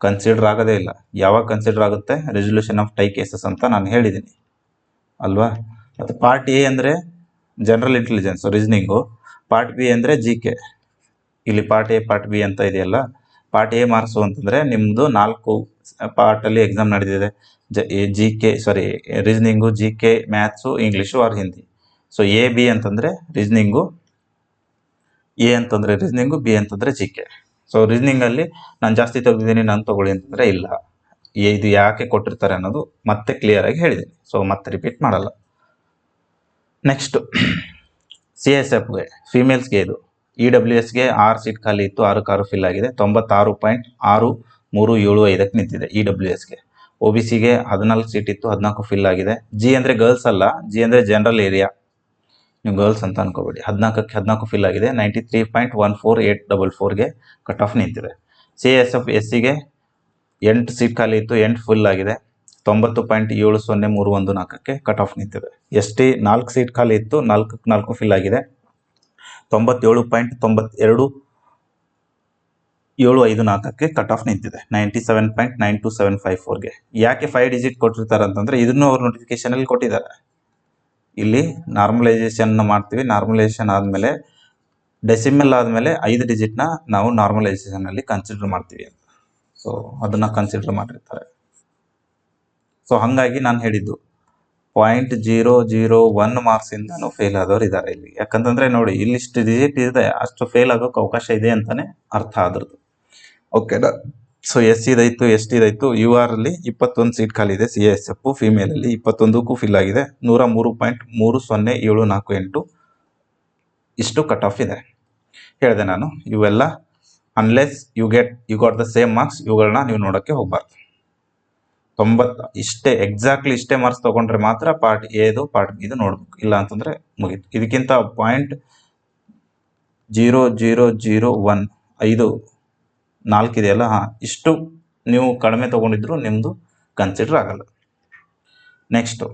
ಕನ್ಸಿಡರ್ ಆಗೋದೇ ಇಲ್ಲ. ಯಾವಾಗ ಕನ್ಸಿಡರ್ ಆಗುತ್ತೆ? ರೆಸೊಲ್ಯೂಷನ್ ಆಫ್ ಟೈ ಕೇಸಸ್ ಅಂತ ನಾನು ಹೇಳಿದ್ದೀನಿ. ಅಲ್ವಾ? ಮತ್ತು ಪಾರ್ಟ್ ಎ ಅಂದರೆ general intelligence reasoning part B ಅಂದರೆ ಜಿ ಕೆ ಇಲ್ಲಿ ಪಾರ್ಟ್ ಎ ಪಾರ್ಟ್ ಬಿ ಅಂತ ಇದೆಯಲ್ಲ? ಪಾರ್ಟ್ ಎ ಮಾರ್ಕ್ಸು ಅಂತಂದರೆ ನಿಮ್ಮದು ನಾಲ್ಕು ಪಾರ್ಟಲ್ಲಿ ಎಕ್ಸಾಮ್ ನಡೆದಿದೆ ಜ G K sorry reasoning G K maths English or Hindi so A B ಅಂತಂದರೆ ರೀಸನಿಂಗು ಎ ಅಂತಂದರೆ ರೀಸನಿಂಗು ಬಿ ಅಂತಂದರೆ ಜಿ ಕೆ ಸೊ ರೀಸನಿಂಗಲ್ಲಿ ನಾನು ಜಾಸ್ತಿ ತೆಗೆದಿದ್ದೀನಿ, ನಾನು ತೊಗೊಳ್ಳಿ ಅಂತಂದರೆ ಇಲ್ಲ. ಇದು ಯಾಕೆ ಕೊಟ್ಟಿರ್ತಾರೆ ಅನ್ನೋದು ಮತ್ತೆ ಕ್ಲಿಯರ್ ಆಗಿ ಹೇಳಿದ್ದೀನಿ. ಸೊ ಮತ್ತೆ ರಿಪೀಟ್ ಮಾಡಲ್ಲ. ನೆಕ್ಸ್ಟ್ ಸಿ ಎಸ್ ಎಫ್ಗೆ ಫೀಮೇಲ್ಸ್ಗೆ ಇದು. ಇ ಡಬ್ಲ್ಯೂ ಎಸ್ಗೆ ಆರು ಸೀಟ್ ಖಾಲಿ ಇತ್ತು, ಆರು ಕಾರು ಫಿಲ್ ಆಗಿದೆ. ತೊಂಬತ್ತಾರು ಪಾಯಿಂಟ್ ಆರು ಮೂರು ಏಳು ಐದಕ್ಕೆ ನಿಂತಿದೆ ಇ ಡಬ್ಲ್ಯೂ ಎಸ್ಗೆ ಒ ಬಿ ಸಿಗೆ ಹದಿನಾಲ್ಕು ಸೀಟ್ ಇತ್ತು, ಹದಿನಾಲ್ಕು ಫಿಲ್ ಆಗಿದೆ. ಜಿ ಅಂದರೆ ಗರ್ಲ್ಸ್ ಅಲ್ಲ ಜಿ ಅಂದರೆ ಜನರಲ್ ಏರಿಯಾ ನೀವು ಗರ್ಲ್ಸ್ ಅಂತ ಅನ್ಕೋಬೇಡಿ. ಹದಿನಾಲ್ಕಕ್ಕೆ ಹದಿನಾಲ್ಕು ಫಿಲ್ ಆಗಿದೆ. Ninety three point one four eight double ಫೋರ್ಗೆ cut off ನಿಂತಿದೆ ಸಿ ಎಸ್ ಎಫ್ ಎಸ್ ಸಿಗೆ ಎಂಟು ಸೀಟ್ ಖಾಲಿ ಇತ್ತು, ಎಂಟು ಫುಲ್ ಆಗಿದೆ. ತೊಂಬತ್ತು ಪಾಯಿಂಟ್ ಏಳು ಸೊನ್ನೆ ಮೂರು ಒಂದು ನಾಲ್ಕಕ್ಕೆ ಕಟ್ ಆಫ್ ನಿಂತಿದೆ. ಎಸ್ ಟಿ ನಾಲ್ಕು ಸೀಟ್ ಖಾಲಿ ಇತ್ತು, ನಾಲ್ಕಕ್ಕೆ ನಾಲ್ಕು ಫಿಲ್ ಆಗಿದೆ. ತೊಂಬತ್ತೇಳು ಪಾಯಿಂಟ್ ತೊಂಬತ್ತೆರಡು ಏಳು ಐದು ನಾಲ್ಕಕ್ಕೆ ಕಟ್ ಆಫ್ ನಿಂತಿದೆ. Ninety seven point nine two seven five ಫೋರ್ಗೆ ಯಾಕೆ ಫೈವ್ ಡಿಜಿಟ್ ಕೊಟ್ಟಿರ್ತಾರೆ ಅಂತಂದರೆ ಇದನ್ನು ಅವ್ರು ನೋಟಿಫಿಕೇಶನಲ್ಲಿ ಕೊಟ್ಟಿದ್ದಾರೆ. ಇಲ್ಲಿ ನಾರ್ಮಲೈಸೇಷನ್ ಮಾಡ್ತೀವಿ. ನಾರ್ಮಲೈಸೇಷನ್ ಆದಮೇಲೆ ಡೆಸಿಮಲ್ ಆದಮೇಲೆ ಐದು ಡಿಜಿಟ್ನ ನಾವು ನಾರ್ಮಲೈಸೇಷನ್ ಅಲ್ಲಿ ಕನ್ಸಿಡರ್ ಮಾಡ್ತೀವಿ ಅಂತ. ಸೊ ಅದನ್ನ ಕನ್ಸಿಡರ್ ಮಾಡಿರ್ತಾರೆ. ಸೊ ಹಾಗಾಗಿ ನಾನು ಹೇಳಿದ್ದು ಪಾಯಿಂಟ್ ಜೀರೋ ಜೀರೋ ಒನ್ ಮಾರ್ಕ್ಸಿಂದನೂ ಫೇಲ್ ಆದವ್ರು ಇದ್ದಾರೆ ಇಲ್ಲಿ. ಯಾಕಂತಂದ್ರೆ ನೋಡಿ, ಇಲ್ಲಿಷ್ಟು ಡಿಜಿಟ್ ಇದೆ, ಅಷ್ಟು ಫೇಲ್ ಆಗೋಕೆ ಅವಕಾಶ ಇದೆ ಅಂತಾನೆ ಅರ್ಥ ಅದ್ರದ್ದು ಓಕೆನಾ ಸೊ ಎಸ್ ಇದೈತು ಎಸ್ ಟಿದೈತು ಯು ಆರ್ ಅಲ್ಲಿ ಇಪ್ಪತ್ತೊಂದು ಸೀಟ್ ಖಾಲಿ ಇದೆ ಸಿ ಎಸ್ ಎಫ್ ಫಿಮೇಲ್ ಅಲ್ಲಿ ಇಪ್ಪತ್ತೊಂದಕ್ಕೂ ಫಿಲ್ ಆಗಿದೆ. ನೂರ ಮೂರು ಪಾಯಿಂಟ್ ಮೂರು ಸೊನ್ನೆ ಏಳು ನಾಲ್ಕು ಎಂಟು ಇಷ್ಟು ಕಟ್ ಆಫ್ ಇದೆ. ಹೇಳಿದೆ ನಾನು, ಇವೆಲ್ಲ unless you get you got the same marks ಇವುಗಳನ್ನ ನೀವು ನೋಡೋಕ್ಕೆ ಹೋಗ್ಬಾರ್ದು. ತೊಂಬತ್ತು, ಇಷ್ಟೇ ಎಕ್ಸಾಕ್ಟ್ಲಿ ಇಷ್ಟೇ ಮಾರ್ಕ್ಸ್ ತೊಗೊಂಡ್ರೆ ಮಾತ್ರ ಪಾರ್ಟ್ ಎದು ಪಾರ್ಟ್ ಇದು ನೋಡ್ಬೇಕು. ಇಲ್ಲ ಅಂತಂದರೆ ಮುಗೀತು. ಇದಕ್ಕಿಂತ point zero zero zero one ಐದು ನಾಲ್ಕಿದೆಯಲ್ಲ ಹಾಂ, ಇಷ್ಟು ನೀವು ಕಡಿಮೆ ತೊಗೊಂಡಿದ್ರು ನಿಮ್ಮದು ಕನ್ಸಿಡರ್ ಆಗಲ್ಲ. Next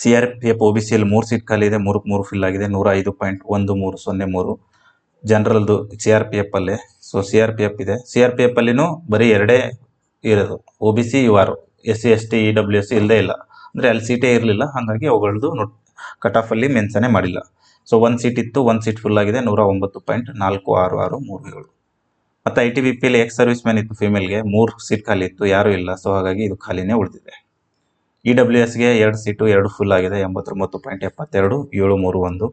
C R P F O B ಸಿಯಲ್ಲಿ ಮೂರು ಸೀಟ್ ಖಾಲಿ ಇದೆ, ಮೂರಕ್ಕೆ ಮೂರು ಫಿಲ್ ಆಗಿದೆ, ನೂರ ಐದು ಪಾಯಿಂಟ್ ಒಂದು ಮೂರು ಸೊನ್ನೆ ಮೂರು. ಜನರಲ್ದು ಸಿ ಆರ್ ಪಿ ಎಫ್ ಅಲ್ಲೇ so C R P F ಇದೆ. ಸಿ ಆರ್ ಪಿ ಎಫ್ ಅಲ್ಲಿನೂ ಬರೀ ಎರಡೇ ಇರೋದು O B C U R S C S T E W S ಇಲ್ಲದೇ ಇಲ್ಲ. ಅಂದರೆ ಅಲ್ಲಿ ಸೀಟೇ ಇರಲಿಲ್ಲ, ಹಾಗಾಗಿ ಅವುಗಳದ್ದು ನೋಟ್ ಕಟ್ ಆಫಲ್ಲಿ ಮೆನ್ಸನೇ ಮಾಡಿಲ್ಲ. ಸೊ ಒಂದು ಸೀಟ್ ಇತ್ತು ಒಂದು ಸೀಟ್ ಫುಲ್ ಆಗಿದೆ, ನೂರ ಒಂಬತ್ತು ಪಾಯಿಂಟ್ ನಾಲ್ಕು ಆರು ಆರು ಮೂರು ಏಳು. ಮತ್ತು ಐ ಟಿ ಬಿ ಪಿಲಿ ಎಕ್ಸ್ ಸರ್ವಿಸ್ ಮ್ಯಾನ್ ಇತ್ತು ಫಿಮೇಲ್ಗೆ ಮೂರು ಸೀಟ್ ಖಾಲಿ ಇತ್ತು, ಯಾರೂ ಇಲ್ಲ. ಸೊ ಹಾಗಾಗಿ ಇದು ಖಾಲಿನೇ ಉಳಿದಿದೆ. ಇ ಡಬ್ಲ್ಯೂ ಎಸ್ಗೆ ಎರಡು ಸೀಟು ಎರಡು ಫುಲ್ ಆಗಿದೆ. ಎಂಬತ್ತೊಂಬತ್ತು ಪಾಯಿಂಟ್ ಎಪ್ಪತ್ತೆರಡು, ಏಳು ಮೂರು ಒಂದು.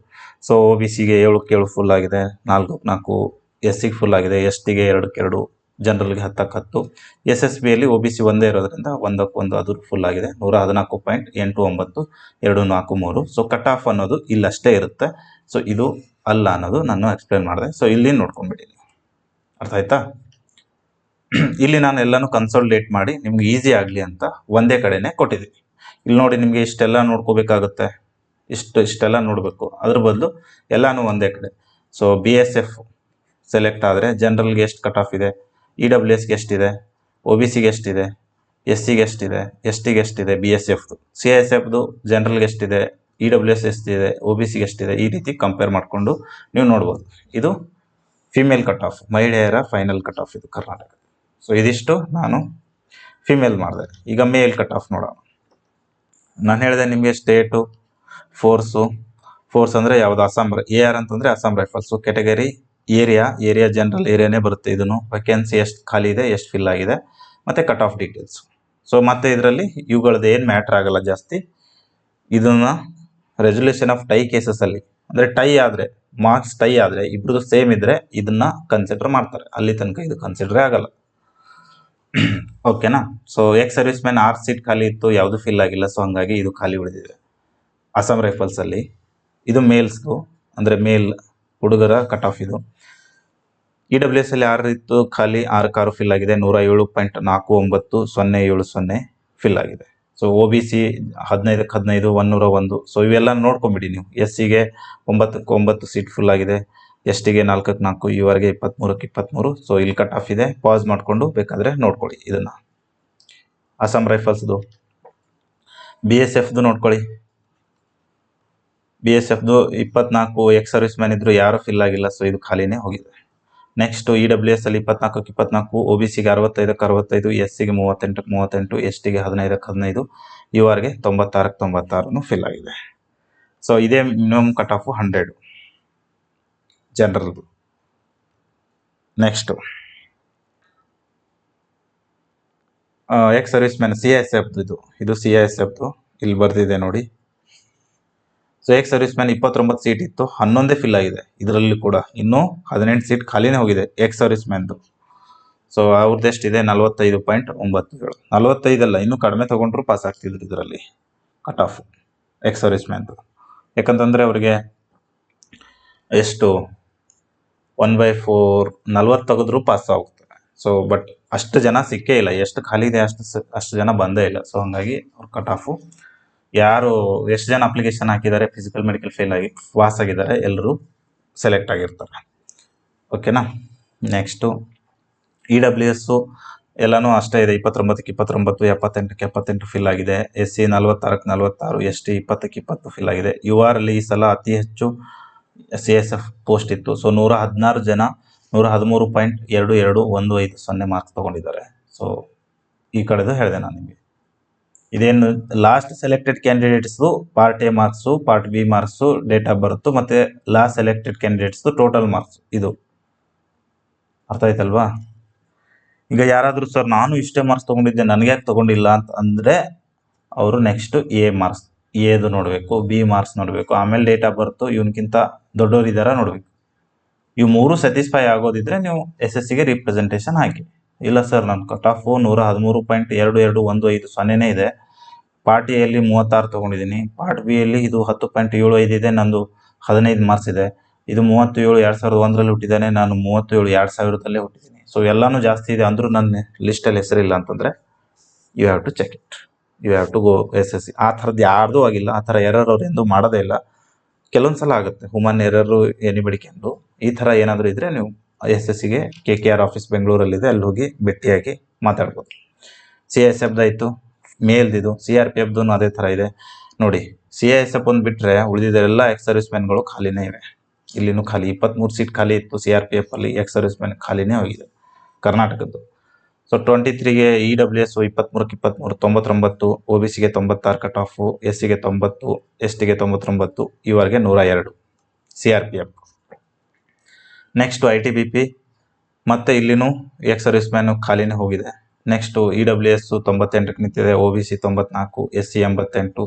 ಸೊ ಒ ಬಿ ಸಿಗೆ ಏಳಕ್ಕೆ ಏಳು ಫುಲ್ ಆಗಿದೆ. ನಾಲ್ಕು ನಾಲ್ಕು ಎಸ್ ಸಿಗೆ ಫುಲ್ ಆಗಿದೆ. ಎಸ್ ಟಿಗೆ ಎರಡಕ್ಕೆ ಎರಡು ಜನರಲ್ಗೆ ಹತ್ತಕ್ಕೆ ಹತ್ತು. ಎಸ್ ಎಸ್ ಬಿಯಲ್ಲಿ ಒ ಬಿ ಸಿ ಒಂದೇ ಇರೋದ್ರಿಂದ ಒಂದಕ್ಕೆ ಒಂದು ಅದು ಫುಲ್ ಆಗಿದೆ. ನೂರ ಹದಿನಾಲ್ಕು ಪಾಯಿಂಟ್ ಎಂಟು ಒಂಬತ್ತು, ಎರಡು ನಾಲ್ಕು ಮೂರು. ಸೊ ಕಟ್ ಆಫ್ ಅನ್ನೋದು ಇಲ್ಲಷ್ಟೇ ಇರುತ್ತೆ. ಸೊ ಇದು ಅಲ್ಲ ಅನ್ನೋದು ನಾನು ಎಕ್ಸ್ಪ್ಲೇನ್ ಮಾಡಿದೆ. ಸೊ ಇಲ್ಲಿ ನೋಡ್ಕೊಂಬಿಡಿ ಅರ್ಥ ಆಯ್ತಾ ಇಲ್ಲಿ ನಾನು ಎಲ್ಲಾನು ಕನ್ಸಲ್ಟೇಟ್ ಮಾಡಿ ನಿಮ್ಗೆ ಈಸಿ ಆಗಲಿ ಅಂತ ಒಂದೇ ಕಡೆನೇ ಕೊಟ್ಟಿದ್ದೀನಿ. ಇಲ್ಲಿ ನೋಡಿ ನಿಮಗೆ ಇಷ್ಟೆಲ್ಲ ನೋಡ್ಕೋಬೇಕಾಗುತ್ತೆ. ಇಷ್ಟು, ಇಷ್ಟೆಲ್ಲ ನೋಡಬೇಕು. ಅದ್ರ ಬದಲು ಎಲ್ಲಾನು ಒಂದೇ ಕಡೆ. So B S F select ಆದರೆ ಜನರಲ್ಗೆ ಎಷ್ಟು ಕಟ್ ಆಫ್ ಇದೆ ಇ ಡಬ್ಲ್ಯೂ ಎಸ್ಗೆ ಎಷ್ಟಿದೆ? ಒ ಬಿ ಸಿಗೆ ಎಷ್ಟಿದೆ? ಎಸ್ ಸಿಗೆ ಎಷ್ಟಿದೆ? ಎಸ್ ಟಿಗೆ ಎಷ್ಟಿದೆ? ಬಿ ಎಸ್ ಎಫ್ದು ಸಿ ಎಸ್ ಎಫ್ದು ಜನರಲ್ಗೆ ಎಷ್ಟಿದೆ? ಇ ಡಬ್ಲ್ಯೂ ಎಸ್ ಎಷ್ಟಿದೆ? ಒ ಬಿ ಸಿಗೆ ಎಷ್ಟಿದೆ? ಈ ರೀತಿ ಕಂಪೇರ್ ಮಾಡಿಕೊಂಡು ನೀವು ನೋಡ್ಬೋದು. ಇದು ಫಿಮೇಲ್ ಕಟ್ ಆಫ್ ಮಹಿಳೆಯರ ಫೈನಲ್ ಕಟ್ ಆಫ್ ಇದು ಕರ್ನಾಟಕ. ಸೊ ಇದಿಷ್ಟು ನಾನು ಫಿಮೇಲ್ ಮಾಡಿದೆ. ಈಗ ಮೇಲ್ ಕಟ್ ಆಫ್ ನೋಡೋಣ. ನಾನು ಹೇಳಿದೆ ನಿಮಗೆ ಸ್ಟೇಟು ಫೋರ್ಸು ಫೋರ್ಸ್ ಅಂದರೆ ಯಾವುದು? ಅಸ್ಸಾಂ ಎ ಆರ್ ಅಂತಂದರೆ Assam rifles category area area general ಏರಿಯಾನೇ ಬರುತ್ತೆ ಇದನ್ನು. ವೆಕೆನ್ಸಿ ಎಷ್ಟು ಖಾಲಿ ಇದೆ, ಎಷ್ಟು ಫಿಲ್ ಆಗಿದೆ, ಮತ್ತು ಕಟ್ ಆಫ್ ಡೀಟೇಲ್ಸು ಸೊ ಮತ್ತೆ ಇದರಲ್ಲಿ ಇವುಗಳದ್ದು ಏನು ಮ್ಯಾಟ್ರ್ ಆಗಲ್ಲ ಜಾಸ್ತಿ. ಇದನ್ನು ರೆಸೊಲ್ಯೂಷನ್ ಆಫ್ ಟೈ ಕೇಸಸಲ್ಲಿ ಅಂದರೆ ಟೈ ಆದರೆ ಮಾರ್ಕ್ಸ್ ಟೈ ಆದರೆ ಇಬ್ರದ್ದು ಸೇಮ್ ಇದ್ದರೆ ಇದನ್ನ ಕನ್ಸಿಡರ್ ಮಾಡ್ತಾರೆ. ಅಲ್ಲಿ ತನಕ ಇದು ಕನ್ಸಿಡರೇ ಆಗಲ್ಲ. ಓಕೆನಾ ಸೊ ಎಕ್ಸ್ ಸರ್ವಿಸ್ ಮ್ಯಾನ್ ಆರ್ ಸೀಟ್ ಖಾಲಿ ಇತ್ತು, ಯಾವುದು ಫಿಲ್ ಆಗಿಲ್ಲ ಸೊ ಹಂಗಾಗಿ ಇದು ಖಾಲಿ ಉಳಿದಿದೆ. ಅಸ್ಸಾಂ ರೈಫಲ್ಸಲ್ಲಿ ಇದು ಮೇಲ್ಸ್ದು, ಅಂದರೆ ಮೇಲ್ ಹುಡುಗರ ಕಟ್ ಆಫ್ ಇದು. ಇ ಡಬ್ಲ್ಯೂ ಎಸ್ ಅಲ್ಲಿ ಆರು ಇತ್ತು, ಖಾಲಿ ಆರು ಕಾರು ಫಿಲ್ ಆಗಿದೆ, ನೂರ ಏಳು ಪಾಯಿಂಟ್ ನಾಲ್ಕು ಒಂಬತ್ತು, ಸೊನ್ನೆ ಏಳು ಸೊನ್ನೆ ಫಿಲ್ ಆಗಿದೆ. ಸೊ ಒ ಬಿ ಸಿ ಹದಿನೈದಕ್ಕೆ ಹದಿನೈದು ಒನ್ನೂರ ಒಂದು. ಸೊ ಇವೆಲ್ಲ ನೋಡ್ಕೊಂಬಿಡಿ ನೀವು. ಎಸ್ ಸಿಗೆ ಒಂಬತ್ತಕ್ಕೆ ಒಂಬತ್ತು ಸೀಟ್ ಫುಲ್ ಆಗಿದೆ. ಎಸ್ ಟಿಗೆ ನಾಲ್ಕಕ್ಕೆ ನಾಲ್ಕು ಇವರೆಗೆ ಇಪ್ಪತ್ತ್ಮೂರಕ್ಕೆ ಇಪ್ಪತ್ತ್ಮೂರು ಸೊ ಇಲ್ಲಿ ಕಟ್ ಆಫ್ ಇದೆ. ಪಾಸ್ ಮಾಡಿಕೊಂಡು ಬೇಕಾದರೆ ನೋಡ್ಕೊಳ್ಳಿ ಇದನ್ನು. ಅಸ್ಸಾಂ ರೈಫಲ್ಸ್ದು ಬಿ ಎಸ್ ಎಫ್ದು ನೋಡ್ಕೊಳ್ಳಿ. ಬಿ ಎಸ್ ಎಫ್ದು ಇಪ್ಪತ್ನಾಲ್ಕು ಎಕ್ಸ್ ಸರ್ವಿಸ್ ಮ್ಯಾನ್ ಇದ್ರು ಯಾರೂ ಫಿಲ್ ಆಗಿಲ್ಲ. ಸೊ ಇದು ಖಾಲಿನೇ ಹೋಗಿದೆ. ನೆಕ್ಸ್ಟ್ ಇ ಡಬ್ಲ್ಯೂ ಎಸ್ ಅಲ್ಲಿ ಇಪ್ಪತ್ನಾಲ್ಕಕ್ಕೆ ಇಪ್ಪತ್ನಾಲ್ಕು ಒ ಬಿ ಸಿಗೆ ಅರವತ್ತೈದಕ್ಕೆ ಅರವತ್ತೈದು ಎಸ್ ಸಿಗೆ ಮೂವತ್ತೆಂಟಕ್ಕೆ ಮೂವತ್ತೆಂಟು ಎಸ್ ಟಿಗೆ ಹದಿನೈದಕ್ಕೆ ಹದಿನೈದು ಯು ಆರ್ಗೆ ತೊಂಬತ್ತಾರಕ್ಕೆ ತೊಂಬತ್ತಾರು ಫಿಲ್ ಆಗಿದೆ. ಸೊ ಇದೇ minimum cut off hundred ಜನರಲ್ದು next ex service man C S ಎಫ್ದು ಇದು. ಇದು ಸಿ ಎಸ್ ಎಫ್ದು ಇಲ್ಲಿ ಬರ್ತಿದೆ ನೋಡಿ. ಸೊ ಎಕ್ಸ್ ಸರ್ವಿಸ್ ಮ್ಯಾನ್ ಇಪ್ಪತ್ತೊಂಬತ್ತು ಸೀಟ್ ಇತ್ತು. ಹನ್ನೊಂದೇ ಫಿಲ್ ಆಗಿದೆ. ಇದರಲ್ಲಿ ಕೂಡ ಇನ್ನೂ ಹದಿನೆಂಟು ಸೀಟ್ ಖಾಲಿನೇ ಹೋಗಿದೆ ಎಕ್ಸ್ ಸರ್ವಿಸ್ ಮ್ಯಾನ್ದು ಸೊ ಅವ್ರದ್ದೆಷ್ಟಿದೆ ನಲವತ್ತೈದು ಪಾಯಿಂಟ್ ಒಂಬತ್ತು ಏಳು ನಲವತ್ತೈದಲ್ಲ, ಇನ್ನೂ ಕಡಿಮೆ ತೊಗೊಂಡ್ರು ಪಾಸ್ ಆಗ್ತಿದ್ರು ಇದರಲ್ಲಿ. ಕಟ್ ಆಫ್ ಎಕ್ಸ್ ಸರ್ವಿಸ್ ಮ್ಯಾನ್ದು ಯಾಕಂತಂದರೆ ಅವರಿಗೆ ಎಷ್ಟು? ಒನ್ ಬೈ ಫೋರ್ ನಲ್ವತ್ತು ತೆಗೆದ್ರೂ ಪಾಸ್ ಆಗ್ತಾರೆ ಸೊ ಬಟ್ ಅಷ್ಟು ಜನ ಸಿಕ್ಕೇ ಇಲ್ಲ. ಎಷ್ಟು ಖಾಲಿ ಇದೆ ಅಷ್ಟು ಅಷ್ಟು ಜನ ಬಂದೇ ಇಲ್ಲ. ಸೊ ಹಂಗಾಗಿ ಅವ್ರು ಕಟ್ ಆಫು ಯಾರು, ಎಷ್ಟು ಜನ ಅಪ್ಲಿಕೇಶನ್ ಹಾಕಿದ್ದಾರೆ ಫಿಸಿಕಲ್ ಮೆಡಿಕಲ್ ಫೇಲ್ ಆಗಿ ಪಾಸ್ ಆಗಿದ್ದಾರೆ ಎಲ್ಲರೂ ಸೆಲೆಕ್ಟ್ ಆಗಿರ್ತಾರೆ. ಓಕೆನಾ ನೆಕ್ಸ್ಟು ಇ ಡಬ್ಲ್ಯೂ ಎಸ್ಸು ಎಲ್ಲನೂ ಅಷ್ಟೇ ಇದೆ. ಇಪ್ಪತ್ತೊಂಬತ್ತಕ್ಕೆ ಇಪ್ಪತ್ತೊಂಬತ್ತು, ಎಪ್ಪತ್ತೆಂಟಕ್ಕೆ ಎಪ್ಪತ್ತೆಂಟು ಫಿಲ್ ಆಗಿದೆ. ಎಸ್ ಸಿ ನಲ್ವತ್ತಾರಕ್ಕೆ ನಲ್ವತ್ತಾರು ಎಸ್ ಟಿ ಇಪ್ಪತ್ತಕ್ಕೆ ಇಪ್ಪತ್ತು ಫಿಲ್ ಆಗಿದೆ. ಯು ಆರಲ್ಲಿ ಈ ಸಲ ಅತಿ ಹೆಚ್ಚು ಸಿ ಎಸ್ ಎಫ್ ಪೋಸ್ಟ್ ಇತ್ತು. ಸೊ ನೂರ ಹದಿನಾರು ಜನ, ನೂರ ಹದಿಮೂರು ಪಾಯಿಂಟ್ ಎರಡು ಎರಡು ಒಂದು ಐದು ಸೊನ್ನೆ ಮಾರ್ಕ್ಸ್ ತೊಗೊಂಡಿದ್ದಾರೆ. ಸೊ ಈ ಕಡೆದು ಹೇಳಿದೆ ನಾನು ನಿಮಗೆ. ಇದೇನು last selected ಕ್ಯಾಂಡಿಡೇಟ್ಸ್ದು part A marks part B marks date of birth ಮತ್ತು ಲಾಸ್ಟ್ ಸೆಲೆಕ್ಟೆಡ್ ಕ್ಯಾಂಡಿಡೇಟ್ಸ್ದು ಟೋಟಲ್ ಮಾರ್ಕ್ಸ್ ಇದು. ಅರ್ಥ ಆಯ್ತಲ್ವಾ? ಈಗ ಯಾರಾದರೂ ಸರ್ ನಾನು ಇಷ್ಟೇ ಮಾರ್ಕ್ಸ್ ತೊಗೊಂಡಿದ್ದೆ, ನನಗೆ ಯಾಕೆ ತೊಗೊಂಡಿಲ್ಲ ಅಂತ ಅಂದರೆ ಅವರು ನೆಕ್ಸ್ಟ್ ಎ ಮಾರ್ಕ್ಸ್ ಎದು ನೋಡಬೇಕು ಬಿ ಮಾರ್ಕ್ಸ್ ನೋಡಬೇಕು, ಆಮೇಲೆ ಡೇಟ್ ಆಫ್ ಬರ್ತು ಇವನ್ಕಿಂತ ದೊಡ್ಡವರಿದ್ದಾರ ನೋಡಬೇಕು. ಇವು ಮೂರು ಸ್ಯಾಟಿಸ್ಫೈ ಆಗೋದಿದ್ರೆ ನೀವು ಎಸ್ ಎಸ್ ಸಿಗೆ ರಿಪ್ರೆಸೆಂಟೇಷನ್ ಹಾಕಿ. ಇಲ್ಲ ಸರ್ ನನ್ನ ಕಟ್ ಆಫು ನೂರ ಹದಿಮೂರು ಪಾಯಿಂಟ್ ಎರಡು ಎರಡು ಒಂದು ಐದು ಸೊನ್ನೆನೇ ಇದೆ. ಪಾರ್ಟ್ ಎಲ್ಲಿ ಮೂವತ್ತಾರು ತೊಗೊಂಡಿದ್ದೀನಿ. ಪಾರ್ಟ್ ಬಿ ಯಲ್ಲಿ ಇದು ಹತ್ತು ಪಾಯಿಂಟ್ ಏಳು ಐದು ಇದೆ, ನಂದು ಹದಿನೈದು ಮಾರ್ಕ್ಸ್ ಇದೆ. ಇದು ಮೂವತ್ತು ಏಳು ಎರಡು ಸಾವಿರದ ಒಂದರಲ್ಲಿ ಹುಟ್ಟಿದ್ದಾನೆ, ನಾನು ಮೂವತ್ತು ಏಳು ಎರಡು ಸಾವಿರದಲ್ಲೇ ಹುಟ್ಟಿದ್ದೀನಿ. ಸೊ ಎಲ್ಲನೂ ಜಾಸ್ತಿ ಇದೆ ಅಂದರೂ ನನ್ನ ಲಿಸ್ಟಲ್ಲಿ ಹೆಸರಿಲ್ಲ ಅಂತಂದರೆ you have to check it you have to go S S C ಆ ಥರದ್ದು ಯಾರ್ದೂ ಆಗಿಲ್ಲ, ಆ ಥರ ಎರರ್ ಅವ್ರು ಎಂದೂ ಮಾಡೋದೇ ಇಲ್ಲ. ಕೆಲವೊಂದು ಸಲ ಆಗುತ್ತೆ ಹುಮನ್ ಎರರು ಎನಿಬಡಿ ಎಂದು ಈ ಥರ ಏನಾದರೂ ಇದ್ದರೆ ನೀವು ಎಸ್ ಎಸ್ ಸಿಗೆ ಕೆ ಕೆ ಆರ್ ಆಫೀಸ್ ಬೆಂಗಳೂರಲ್ಲಿದೆ. ಅಲ್ಲಿ ಹೋಗಿ ಭೇಟಿಯಾಗಿ ಮಾತಾಡ್ಬೋದು. ಸಿ ಎಸ್ ಎಫ್ದು ಆಯಿತು ಮೇಲ್ದಿದು ಸಿ ಆರ್ ಪಿ ಎಫ್ದು ಅದೇ ಥರ ಇದೆ. ನೋಡಿ, ಸಿ ಎಸ್ ಎಫ್ ಒಂದು ಬಿಟ್ಟರೆ ಉಳಿದಿದ್ದೆಲ್ಲ ಎಕ್ಸ್ ಸರ್ವಿಸ್ ಮ್ಯಾನ್ಗಳು ಖಾಲಿನೇ ಇವೆ. ಇಲ್ಲಿನೂ ಖಾಲಿ ಇಪ್ಪತ್ತ್ಮೂರು ಸೀಟ್ ಖಾಲಿ ಇತ್ತು ಸಿ ಆರ್ ಪಿ ಎಫ್ ಅಲ್ಲಿ ಎಕ್ಸ್ ಸರ್ವಿಸ್ ಮ್ಯಾನ್ ಖಾಲಿನೇ ಹೋಗಿದೆ, ಕರ್ನಾಟಕದ್ದು. ಸೊ ಟ್ವೆಂಟಿ ತ್ರೀಗೆ ಇ ಡಬ್ಲ್ಯೂ ಎಸ್ ಇಪ್ಪತ್ತ್ಮೂರಕ್ಕೆ ಇಪ್ಪತ್ತ್ಮೂರು ತೊಂಬತ್ತೊಂಬತ್ತು ಒ ಬಿ ಸಿಗೆ ತೊಂಬತ್ತಾರು ಕಟ್ ಆಫು ಎಸ್ ಸಿಗೆ ತೊಂಬತ್ತು ಎಸ್ ಟಿಗೆ ತೊಂಬತ್ತೊಂಬತ್ತು ಇವರಿಗೆ ನೂರ ಎರಡು, C R P F. Next I T B P ಮತ್ತು ಇಲ್ಲಿನೂ ಎಕ್ಸ್ ಸರ್ವಿಸ್ ಮ್ಯಾನು ಖಾಲಿನೇ ಹೋಗಿದೆ. ನೆಕ್ಸ್ಟು ಇ ಡಬ್ಲ್ಯೂ ಎಸ್ಸು ತೊಂಬತ್ತೆಂಟಕ್ಕೆ ನಿಂತಿದೆ ಒ ಬಿ ಸಿ ತೊಂಬತ್ನಾಲ್ಕು ಎಸ್ ಸಿ ಎಂಬತ್ತೆಂಟು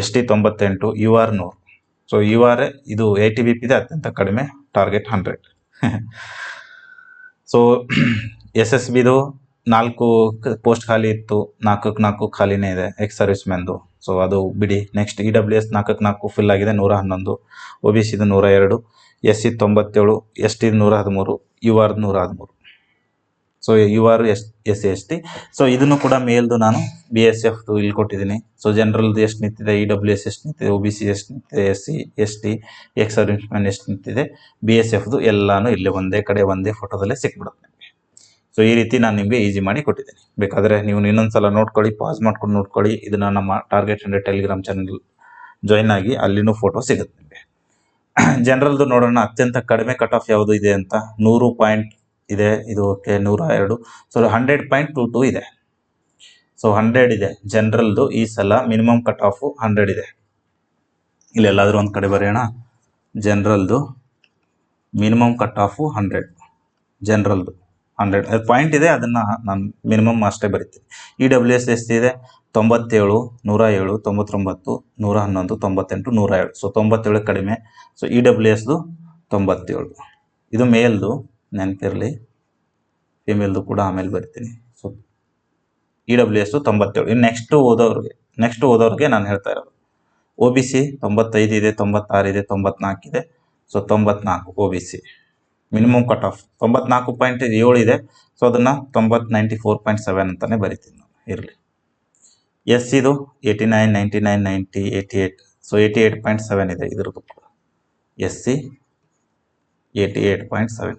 ಎಸ್ ಟಿ ತೊಂಬತ್ತೆಂಟು ಯು ಆರ್ ನೂರು. ಸೊ ಯು ಆರ್ ಇದು ಐ ಟಿ ಬಿ ಪಿದೆ ಅತ್ಯಂತ ಕಡಿಮೆ target hundred so S S ಬಿದು ನಾಲ್ಕು ಪೋಸ್ಟ್ ಖಾಲಿ ಇತ್ತು, ನಾಲ್ಕಕ್ಕೆ ನಾಲ್ಕು ಖಾಲಿನೇ ಇದೆ ಎಕ್ಸ್ ಸರ್ವಿಸ್ ಮ್ಯಾನ್ದು ಸೊ ಅದು ಬಿಡಿ ನೆಕ್ಸ್ಟ್ ಇ ಡಬ್ಲ್ಯೂ ಎಸ್ ನಾಲ್ಕಕ್ಕೆ ನಾಲ್ಕು ಫಿಲ್ ಆಗಿದೆ, ನೂರ ಹನ್ನೊಂದು ಒ ಬಿ ಸಿದು ನೂರ ಎರಡು ಎಸ್ ಸಿ ತೊಂಬತ್ತೇಳು ಎಸ್ ಟಿ ನೂರ ಹದಿಮೂರು ಯು ಆರ್ ನೂರ ಹದಿಮೂರು so U R S S C S T so ಇದನ್ನು ಕೂಡ ಮೇಲ್ದು ನಾನು ಬಿ ಎಸ್ ಎಫ್ದು ಇಲ್ಲಿ ಕೊಟ್ಟಿದ್ದೀನಿ. ಸೊ ಜನರಲ್ದು ಎಷ್ಟು ನಿಂತಿದೆ? ಇ ಡಬ್ಲ್ಯೂ ಎಸ್ ಎಷ್ಟು ನಿಂತಿದೆ? ಒ ಬಿ ಸಿ ಎಷ್ಟು ನಿಂತಿದೆ? S C S T ex service man ಎಷ್ಟು ನಿಂತಿದೆ? ಬಿ ಎಸ್ ಎಫ್ದು ಎಲ್ಲಾನು ಇಲ್ಲೇ ಒಂದೇ ಕಡೆ, ಒಂದೇ ಫೋಟೋದಲ್ಲೇ ಸಿಕ್ಬಿಡುತ್ತೆ ನಿಮಗೆ. ಸೊ ಈ ರೀತಿ ನಾನು ನಿಮಗೆ ಈಸಿ ಮಾಡಿ ಕೊಟ್ಟಿದ್ದೀನಿ. ಬೇಕಾದರೆ ನೀವು ಇನ್ನೊಂದ್ಸಲ ನೋಡ್ಕೊಳ್ಳಿ, ಪಾಸ್ ಮಾಡ್ಕೊಂಡು ನೋಡ್ಕೊಳ್ಳಿ. ಇದನ್ನು ನಮ್ಮ target hundred Telegram channel join ಆಗಿ ಅಲ್ಲಿನೂ ಫೋಟೋ ಸಿಗುತ್ತೆ ಜನರಲ್ದು ನೋಡೋಣ, ಅತ್ಯಂತ ಕಡಿಮೆ ಕಟ್ ಆಫ್ ಯಾವುದು ಇದೆ ಅಂತ. ನೂರು ಪಾಯಿಂಟ್ ಇದೆ, ಇದು ಓಕೆ, ನೂರ ಎರಡು. So hundred point two two ಇದೆ. ಸೊ ಹಂಡ್ರೆಡ್ ಇದೆ. ಜನರಲ್ದು ಈ ಸಲ ಮಿನಿಮಮ್ ಕಟ್ ಆಫು ಹಂಡ್ರೆಡ್ ಇದೆ. ಇಲ್ಲಿ ಎಲ್ಲಾದರೂ ಒಂದು ಕಡೆ ಬರೆಯೋಣ. ಜನರಲ್ದು ಮಿನಿಮಮ್ ಕಟ್ ಆಫು ಹಂಡ್ರೆಡ್. ಜನರಲ್ದು ಹಂಡ್ರೆಡ್. ಪಾಯಿಂಟ್ ಇದೆ, ಅದನ್ನು ನಾನು ಮಿನಿಮಮ್ ಅಷ್ಟೇ ಬರಿತೀನಿ. ಇ ಡಬ್ಲ್ಯೂ ಎಸ್ ಎಷ್ಟಿದೆ ತೊಂಬತ್ತೇಳು, ನೂರ ಏಳು, ತೊಂಬತ್ತೊಂಬತ್ತು, ನೂರ ಹನ್ನೊಂದು, ತೊಂಬತ್ತೆಂಟು, ನೂರ ಏಳು. ಸೊ ತೊಂಬತ್ತೇಳು ಕಡಿಮೆ. ಸೊ ಇ ಡಬ್ಲ್ಯೂ ಎಸ್ದು ತೊಂಬತ್ತೇಳು. ಇದು ಮೇಲ್ದು ನೆನಪಿರಲಿ. ಫಿಮೇಲ್ದು ಕೂಡ ಆಮೇಲೆ ಬರ್ತೀನಿ. ಸೊ ಇ ಡಬ್ಲ್ಯೂ ಎಸ್ದು ತೊಂಬತ್ತೇಳು. ಇನ್ನು ನೆಕ್ಸ್ಟ್ ಓದೋರಿಗೆ ನೆಕ್ಸ್ಟ್ ಓದೋರಿಗೆ ನಾನು ಹೇಳ್ತಾ ಇರೋದು. ಒ ಬಿ ಸಿ ತೊಂಬತ್ತೈದು ಇದೆ, ತೊಂಬತ್ತಾರು ಇದೆ, ತೊಂಬತ್ನಾಲ್ಕು ಇದೆ. ಸೊ ತೊಂಬತ್ನಾಲ್ಕು O B C minimum cut off ತೊಂಬತ್ನಾಲ್ಕು ಪಾಯಿಂಟ್ ಏಳು ಇದೆ. ಸೊ ಅದನ್ನು ತೊಂಬತ್ತು ನೈಂಟಿ ಫೋರ್ ಪಾಯಿಂಟ್ ಸೆವೆನ್ ಅಂತಲೇ ಬರಿತೀನಿ ನಾನು. ಇರಲಿ. ಎಸ್ ಇದು eighty nine ninety nine ninety eighty eight so eighty eight point seven ಇದೆ ಇದ್ರದ್ದು S C eighty eight point seven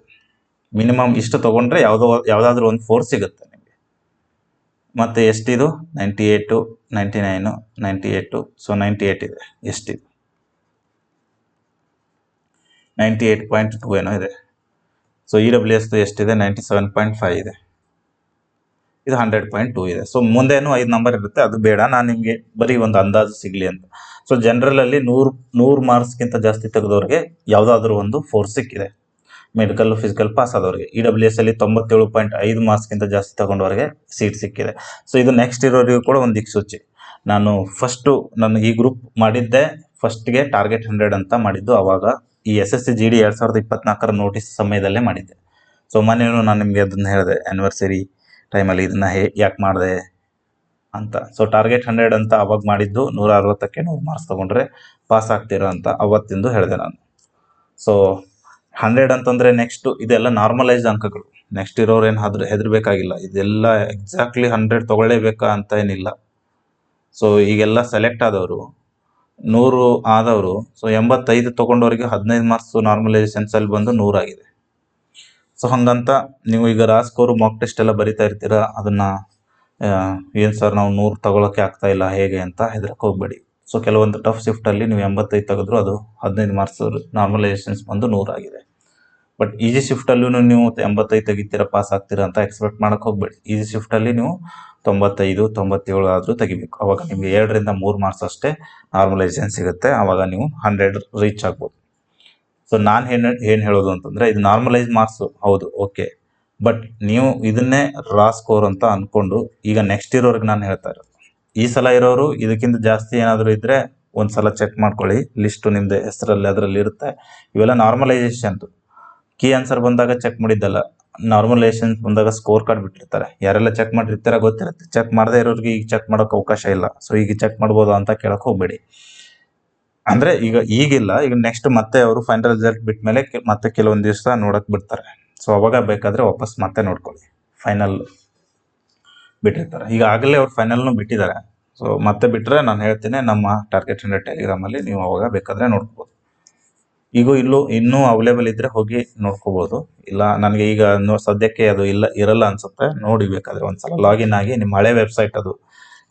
minimum ಇಷ್ಟು ತೊಗೊಂಡ್ರೆ ಯಾವುದೋ ಯಾವುದಾದ್ರೂ ಒಂದು ಫೋರ್ ಸಿಗುತ್ತೆ ನಿಮಗೆ. ಮತ್ತು ಎಷ್ಟಿದು ninety eight ninety nine ninety eight so ninety eight ಇದೆ? ಎಷ್ಟಿದು ನೈಂಟಿ ಏಯ್ಟ್ ಪಾಯಿಂಟ್ ಟು ಏನೋ ಇದೆ. ಸೊ ಇ ಡಬ್ಲ್ಯೂ ಎಸ್ದು ಎಷ್ಟಿದೆ? ನೈಂಟಿ ಸೆವೆನ್ ಪಾಯಿಂಟ್ ಫೈವ್ ಇದೆ. ಇದು ಹಂಡ್ರೆಡ್ ಪಾಯಿಂಟ್ ಟೂ ಇದೆ. ಸೊ ಮುಂದೇನು ಐದು ನಂಬರ್ ಇರುತ್ತೆ. ಅದು ಬೇಡ. ನಾನು ನಿಮಗೆ ಬರೀ ಒಂದು ಅಂದಾಜು ಸಿಗಲಿ ಅಂತ. ಸೊ ಜನರಲಲ್ಲಿ ನೂರು ನೂರು ಮಾರ್ಕ್ಸ್ಗಿಂತ ಜಾಸ್ತಿ ತೆಗೆದವ್ರಿಗೆ ಯಾವುದಾದ್ರೂ ಒಂದು ಫೋರ್ ಸಿಕ್ಕಿದೆ. ಮೆಡಿಕಲ್ ಫಿಸಿಕಲ್ ಪಾಸ್ ಆದವ್ರಿಗೆ ಇ ಡಬ್ಲ್ಯೂ ಎಸ್ ಅಲ್ಲಿ ತೊಂಬತ್ತೇಳು ಪಾಯಿಂಟ್ ಐದು ಮಾರ್ಕ್ಸ್ಗಿಂತ ಜಾಸ್ತಿ ತಗೊಂಡವ್ರಿಗೆ ಸೀಟ್ ಸಿಕ್ಕಿದೆ. ಸೊ ಇದು ನೆಕ್ಸ್ಟ್ ಇರೋರಿಗೂ ಕೂಡ ಒಂದು ದಿಕ್ಸೂಚಿ. ನಾನು ಫಸ್ಟು ನಾನು ಈ ಗ್ರೂಪ್ ಮಾಡಿದ್ದೆ. ಫಸ್ಟ್ಗೆ ಟಾರ್ಗೆಟ್ ಹಂಡ್ರೆಡ್ ಅಂತ ಮಾಡಿದ್ದು. ಅವಾಗ ಈ S S C G D ಎರಡು ಸಾವಿರದ ಇಪ್ಪತ್ನಾಲ್ಕರ ನೋಟಿಸ್ ಸಮಯದಲ್ಲೇ ಮಾಡಿದ್ದೆ. ಸೊ ಮನೆಯೂ ನಾನು ನಿಮಗೆ ಅದನ್ನು ಹೇಳಿದೆ. ಆ್ಯನಿವರ್ಸರಿ ಟೈಮಲ್ಲಿ ಇದನ್ನ ಹೇ, ಯಾಕೆ ಮಾಡಿದೆ ಅಂತ. ಸೊ ಟಾರ್ಗೆಟ್ ಹಂಡ್ರೆಡ್ ಅಂತ ಅವಾಗ ಮಾಡಿದ್ದು ನೂರ ಅರವತ್ತಕ್ಕೆ ನೂರು ಮಾರ್ಕ್ಸ್ ತೊಗೊಂಡ್ರೆ ಪಾಸ್ ಆಗ್ತೀರಾ ಅಂತ ಅವತ್ತಿಂದು ಹೇಳಿದೆ ನಾನು. ಸೊ ಹಂಡ್ರೆಡ್ ಅಂತಂದರೆ ನೆಕ್ಸ್ಟು ಇದೆಲ್ಲ ನಾರ್ಮಲೈಸ್ಡ್ ಅಂಕಗಳು. ನೆಕ್ಸ್ಟ್ ಇರೋರು ಏನು ಹೆದರ್ಬೇಕಾಗಿಲ್ಲ. ಇದೆಲ್ಲ ಎಕ್ಸಾಕ್ಟ್ಲಿ ಹಂಡ್ರೆಡ್ ತೊಗೊಳ್ಳೇಬೇಕಾ ಅಂತ ಏನಿಲ್ಲ. ಸೊ ಈಗೆಲ್ಲ ಸೆಲೆಕ್ಟ್ ಆದವರು, ನೂರು ಆದವರು ಸೊ ಎಂಬತ್ತೈದು ತೊಗೊಂಡವರಿಗೆ ಹದಿನೈದು ಮಾರ್ಕ್ಸು ನಾರ್ಮಲೈಸೇಷನ್ಸಲ್ಲಿ ಬಂದು ನೂರಾಗಿದೆ. ಸೊ ಹಂಗಂತ ನೀವು ಈಗ ರಾಸ್ಕೋರು ಮಾಕ್ ಟೆಸ್ಟ್ ಎಲ್ಲ ಬರಿತಾ ಇರ್ತೀರಾ, ಅದನ್ನು ಏನು ಸರ್ ನಾವು ನೂರು ತಗೊಳಕ್ಕೆ ಆಗ್ತಾ ಇಲ್ಲ, ಹೇಗೆ ಅಂತ ಹೆದರಕ್ಕೆ ಹೋಗಬೇಡಿ. ಸೊ ಕೆಲವೊಂದು ಟಫ್ ಶಿಫ್ಟಲ್ಲಿ ನೀವು ಎಂಬತ್ತೈದು ತೆಗೆದ್ರು ಅದು ಹದಿನೈದು ಮಾರ್ಕ್ಸ್ ನಾರ್ಮಲೈಸೇಷನ್ಸ್ ಬಂದು ನೂರಾಗಿದೆ ಬಟ್ ಈಜಿ ಶಿಫ್ಟಲ್ಲೂ ನೀವು ಎಂಬತ್ತೈದು ತೆಗಿತೀರ ಪಾಸ್ ಆಗ್ತೀರ ಅಂತ ಎಕ್ಸ್ಪೆಕ್ಟ್ ಮಾಡೋಕ್ಕೆ ಹೋಗಬೇಡಿ. ಈಜಿ ಶಿಫ್ಟಲ್ಲಿ ನೀವು ತೊಂಬತ್ತೈದು, ತೊಂಬತ್ತೇಳು ಆದರೂ ತೆಗಿಬೇಕು. ಅವಾಗ ನಿಮಗೆ ಎರಡರಿಂದ ಮೂರು ಮಾರ್ಕ್ಸ್ ಅಷ್ಟೇ ನಾರ್ಮಲೈಸೇಷನ್ ಸಿಗುತ್ತೆ. ಆವಾಗ ನೀವು ಹಂಡ್ರೆಡ್ ರೀಚ್ ಆಗ್ಬೋದು. ಸೊ ನಾನು ಏನು ಏನು ಹೇಳೋದು ಅಂತಂದರೆ ಇದು ನಾರ್ಮಲೈಸ್ ಮಾರ್ಕ್ಸು ಹೌದು ಓಕೆ ಬಟ್ ನೀವು ಇದನ್ನೇ ರಾ ಸ್ಕೋರ್ ಅಂತ ಅಂದ್ಕೊಂಡು ಈಗ ನೆಕ್ಸ್ಟ್ ಇರೋರಿಗೆ ನಾನು ಹೇಳ್ತಾ ಇರೋದು. ಈ ಸಲ ಇರೋರು ಇದಕ್ಕಿಂತ ಜಾಸ್ತಿ ಏನಾದರೂ ಇದ್ದರೆ ಒಂದು ಸಲ ಚೆಕ್ ಮಾಡ್ಕೊಳ್ಳಿ. ಲಿಸ್ಟು ನಿಮ್ಮದು ಹೆಸರಲ್ಲಿ, ಅದರಲ್ಲಿ ಇರುತ್ತೆ. ಇವೆಲ್ಲ ನಾರ್ಮಲೈಸೇಷನ್ದು ಕೀ ಆನ್ಸರ್ ಬಂದಾಗ ಚೆಕ್ ಮಾಡಿದ್ದಲ್ಲ. ನಾರ್ಮಲೈಸೇಷನ್ ಬಂದಾಗ ಸ್ಕೋರ್ ಕಾರ್ಡ್ ಬಿಟ್ಟಿರ್ತಾರೆ. ಯಾರೆಲ್ಲ ಚೆಕ್ ಮಾಡಿರ್ತಾರ ಗೊತ್ತಿರುತ್ತೆ. ಚೆಕ್ ಮಾಡದೇ ಇರೋರಿಗೆ ಈಗ ಚೆಕ್ ಮಾಡೋಕೆ ಅವಕಾಶ ಇಲ್ಲ. ಸೊ ಈಗ ಚೆಕ್ ಮಾಡ್ಬೋದಾ ಅಂತ ಕೇಳೋಕೆ ಹೋಗಬೇಡಿ. ಅಂದರೆ ಈಗ ಈಗಿಲ್ಲ, ಈಗ ನೆಕ್ಸ್ಟ್ ಮತ್ತೆ ಅವರು ಫೈನಲ್ ರಿಸಲ್ಟ್ ಬಿಟ್ಟ ಮೇಲೆ ಮತ್ತೆ ಕೆಲವೊಂದು ದಿವಸ ನೋಡಕ್ ಬಿಡ್ತಾರೆ. ಸೊ ಅವಾಗ ಬೇಕಾದ್ರೆ ವಾಪಸ್ ಮತ್ತೆ ನೋಡ್ಕೊಳ್ಳಿ. ಫೈನಲ್ ಬಿಟ್ಟಿರ್ತಾರೆ. ಈಗ ಆಗಲೇ ಅವ್ರು ಫೈನಲ್ನು ಬಿಟ್ಟಿದ್ದಾರೆ. ಸೊ ಮತ್ತೆ ಬಿಟ್ಟರೆ ನಾನು ಹೇಳ್ತೀನಿ, ನಮ್ಮ ಟಾರ್ಗೆಟ್ ಹಂಡ್ರೆಡ್ ಟೆಲಿಗ್ರಾಮಲ್ಲಿ ನೀವು ಅವಾಗ ಬೇಕಾದರೆ ನೋಡ್ಕೋಬೋದು. ಈಗ ಇಲ್ಲೂ, ಇನ್ನೂ ಅವೈಲೇಬಲ್ ಇದ್ದರೆ ಹೋಗಿ ನೋಡ್ಕೋಬೋದು. ಇಲ್ಲ, ನನಗೆ ಈಗ ಸದ್ಯಕ್ಕೆ ಅದು ಇಲ್ಲ, ಇರಲ್ಲ ಅನ್ಸುತ್ತೆ. ನೋಡಿ ಬೇಕಾದರೆ ಒಂದು ಸಲ ಲಾಗಿನ್ ಆಗಿ, ನಿಮ್ಮ ಹಳೆ ವೆಬ್ಸೈಟ್ ಅದು.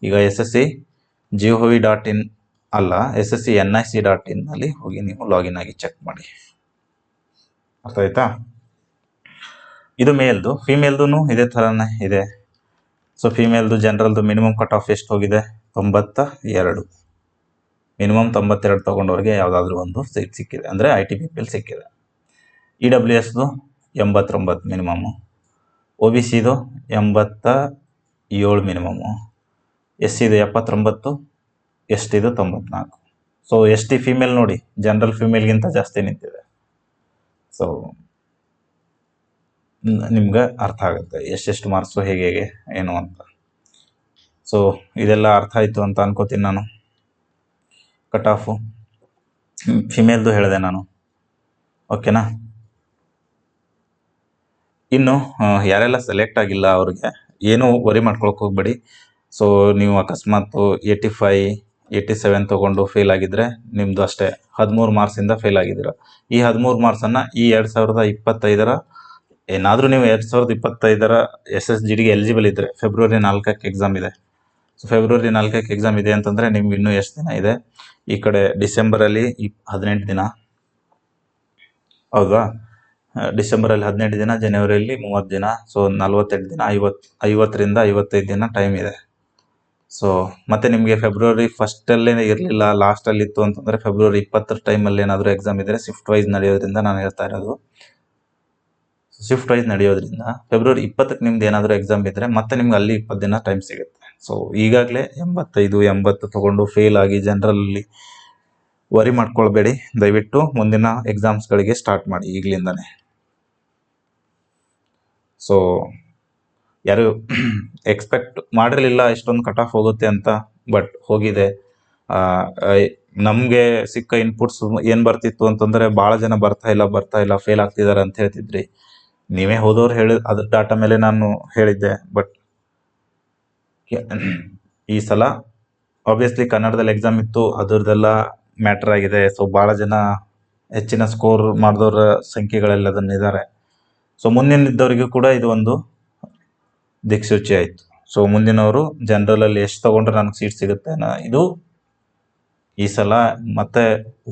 ಈಗ S S C gov dot in ಅಲ್ಲ S S C N I C dot ಇನ್ನಲ್ಲಿ ಹೋಗಿ ನೀವು ಲಾಗಿನ್ ಆಗಿ ಚೆಕ್ ಮಾಡಿ. ಅರ್ಥ ಆಯ್ತಾ ಇದು ಮೇಲ್ದು ಫಿಮೇಲ್ದು ಇದೇ ಥರನೇ ಇದೆ. ಸೊ ಫಿಮೇಲ್ದು ಜನರಲ್ದು ಮಿನಿಮಮ್ ಕಟ್ ಆಫ್ ಎಷ್ಟು ಹೋಗಿದೆ? ತೊಂಬತ್ತ ಎರಡು. ಮಿನಿಮಮ್ ತೊಂಬತ್ತೆರಡು ತೊಗೊಂಡವ್ರಿಗೆ ಯಾವುದಾದ್ರೂ ಒಂದು ಸೀಟ್ ಸಿಕ್ಕಿದೆ. ಅಂದರೆ ಐ ಟಿ ಬಿ ಪಿ ಎಲ್ ಸಿಕ್ಕಿದೆ. ಇ ಡಬ್ಲ್ಯೂ ಎಸ್ದು ಎಂಬತ್ತೊಂಬತ್ತು ಮಿನಿಮಮ್ಮು ಒ ಬಿ ಸಿದು ಎಂಬತ್ತ ಏಳು ಮಿನಿಮಮ್ಮು ಎಸ್ ಸಿದು ಎಪ್ಪತ್ತೊಂಬತ್ತು ಎಸ್ ಇದು ತೊಂಬತ್ನಾಲ್ಕು. ಸೊ ಎಸ್ ಟಿ ಫಿಮೇಲ್ ನೋಡಿ ಜನರಲ್ ಫಿಮೇಲ್ಗಿಂತ ಜಾಸ್ತಿ ನಿಂತಿದೆ. ಸೊ ನಿಮ್ಗೆ ಅರ್ಥ ಆಗುತ್ತೆ, ಎಷ್ಟೆಷ್ಟು ಮಾರ್ಕ್ಸು ಹೇಗೆ ಹೇಗೆ, ಏನು ಅಂತ. ಸೊ ಇದೆಲ್ಲ ಅರ್ಥ ಆಯಿತು ಅಂತ ಅನ್ಕೋತೀನಿ ನಾನು. ಕಟ್ ಆಫು ಫಿಮೇಲ್ದು ಹೇಳಿದೆ ನಾನು. ಓಕೆನಾ ಇನ್ನು ಯಾರೆಲ್ಲ ಸೆಲೆಕ್ಟ್ ಆಗಿಲ್ಲ ಅವ್ರಿಗೆ, ಏನೂ ವರಿ ಮಾಡ್ಕೊಳಕ್ಕೆ ಹೋಗ್ಬೇಡಿ. ಸೊ ನೀವು ಅಕಸ್ಮಾತ್ ಏಯ್ಟಿ ಫೈ ಏಯ್ಟಿ ಸೆವೆನ್ ತೊಗೊಂಡು ಫೇಲ್ ಆಗಿದ್ರೆ ನಿಮ್ಮದು ಅಷ್ಟೇ. ಹದಿಮೂರು ಮಾರ್ಕ್ಸಿಂದ ಫೇಲ್ ಆಗಿದ್ದೀರ. ಈ ಹದಿಮೂರು ಮಾರ್ಕ್ಸನ್ನು ಈ ಎರಡು ಸಾವಿರದ ಇಪ್ಪತ್ತೈದರ, ಏನಾದರೂ ನೀವು ಎರಡು ಸಾವಿರದ ಇಪ್ಪತ್ತೈದರ ಎಸ್ ಎಸ್ ಜಿ ಡಿಗೆ ಎಲಿಜಿಬಲ್ ಇದ್ದರೆ ಫೆಬ್ರವರಿ ನಾಲ್ಕಕ್ಕೆ ಎಕ್ಸಾಮ್ ಇದೆ. ಸೊ ಫೆಬ್ರವರಿ ನಾಲ್ಕಕ್ಕೆ ಎಕ್ಸಾಮ್ ಇದೆ ಅಂತಂದರೆ ನಿಮ್ಗೆ ಇನ್ನೂ ಎಷ್ಟು ದಿನ ಇದೆ? ಈ ಕಡೆ ಡಿಸೆಂಬರಲ್ಲಿ ಇಪ್ ಹದಿನೆಂಟು ದಿನ. ಹೌದಾ? ಡಿಸೆಂಬರಲ್ಲಿ ಹದಿನೆಂಟು ದಿನ ಜನವರಿಯಲ್ಲಿ ಮೂವತ್ತು ದಿನ ಸೊ ನಲ್ವತ್ತೆಂಟು ದಿನ ಐವತ್ತು ಐವತ್ತರಿಂದ ಐವತ್ತೈದು ದಿನ ಟೈಮ್ ಇದೆ. ಸೊ ಮತ್ತೆ ನಿಮಗೆ ಫೆಬ್ರವರಿ ಫಸ್ಟಲ್ಲೇ ಇರಲಿಲ್ಲ ಲಾಸ್ಟಲ್ಲಿ ಇತ್ತು ಅಂತಂದರೆ ಫೆಬ್ರವರಿ ಇಪ್ಪತ್ತರ ಟೈಮಲ್ಲಿ ಏನಾದರೂ ಎಕ್ಸಾಮ್ ಇದ್ದರೆ ಶಿಫ್ಟ್ ವೈಸ್ ನಡೆಯೋದ್ರಿಂದ ನಾನು ಹೇಳ್ತಾ ಇರೋದು. ಶಿಫ್ಟ್ ವೈಸ್ ನಡೆಯೋದ್ರಿಂದ ಫೆಬ್ರವರಿ ಇಪ್ಪತ್ತಕ್ಕೆ ನಿಮ್ದು ಏನಾದರೂ ಎಕ್ಸಾಮ್ ಇದ್ದರೆ ಮತ್ತೆ ನಿಮ್ಗೆ ಅಲ್ಲಿ ಇಪ್ಪತ್ತು ದಿನ ಟೈಮ್ ಸಿಗುತ್ತೆ. ಸೊ ಈಗಾಗಲೇ ಎಂಬತ್ತೈದು, ಎಂಬತ್ತು ತೊಗೊಂಡು ಫೇಲ್ ಆಗಿ ಜನರಲ್ಲಿ ವರಿ ಮಾಡ್ಕೊಳ್ಬೇಡಿ. ದಯವಿಟ್ಟು ಮುಂದಿನ ಎಕ್ಸಾಮ್ಸ್ಗಳಿಗೆ ಸ್ಟಾರ್ಟ್ ಮಾಡಿ ಈಗಲಿಂದನೇ. ಸೊ ಯಾರು ಎಕ್ಸ್ಪೆಕ್ಟ್ ಮಾಡಿರಲಿಲ್ಲ ಇಷ್ಟೊಂದು ಕಟ್ ಆಫ್ ಹೋಗುತ್ತೆ ಅಂತ ಬಟ್ ಹೋಗಿದೆ. ನಮಗೆ ಸಿಕ್ಕ ಇನ್ಪುಟ್ಸ್ ಏನು ಬರ್ತಿತ್ತು ಅಂತಂದರೆ ಭಾಳ ಜನ ಬರ್ತಾ ಇಲ್ಲ ಬರ್ತಾ ಇಲ್ಲ ಫೇಲ್ ಆಗ್ತಿದ್ದಾರೆ ಅಂತ ಹೇಳ್ತಿದ್ರಿ. ನೀವೇ ಹೋದವ್ರು ಹೇಳಿ ಅದ್ರ ಡಾಟಾ ಮೇಲೆ ನಾನು ಹೇಳಿದ್ದೆ ಬಟ್ ಈ ಸಲ ಆಬ್ವಿಯಸ್ಲಿ ಕನ್ನಡದಲ್ಲಿ ಎಕ್ಸಾಮ್ ಇತ್ತು ಅದರದೆಲ್ಲ ಮ್ಯಾಟರ್ ಆಗಿದೆ. ಸೊ ಭಾಳ ಜನ ಹೆಚ್ಚಿನ ಸ್ಕೋರ್ ಮಾಡಿದವ್ರ ಸಂಖ್ಯೆಗಳೆಲ್ಲ ಅದನ್ನಿದ್ದಾರೆ ಸೊ ಮುಂದಿನಿದ್ದವರಿಗೂ ಕೂಡ ಇದು ಒಂದು ದಿಕ್ಸೂಚಿ ಆಯಿತು. ಸೊ ಮುಂದಿನವರು ಜನರಲಲ್ಲಿ ಎಷ್ಟು ತೊಗೊಂಡ್ರೆ ನನಗೆ ಸೀಟ್ ಸಿಗುತ್ತೆ ಇದು ಈ ಸಲ ಮತ್ತೆ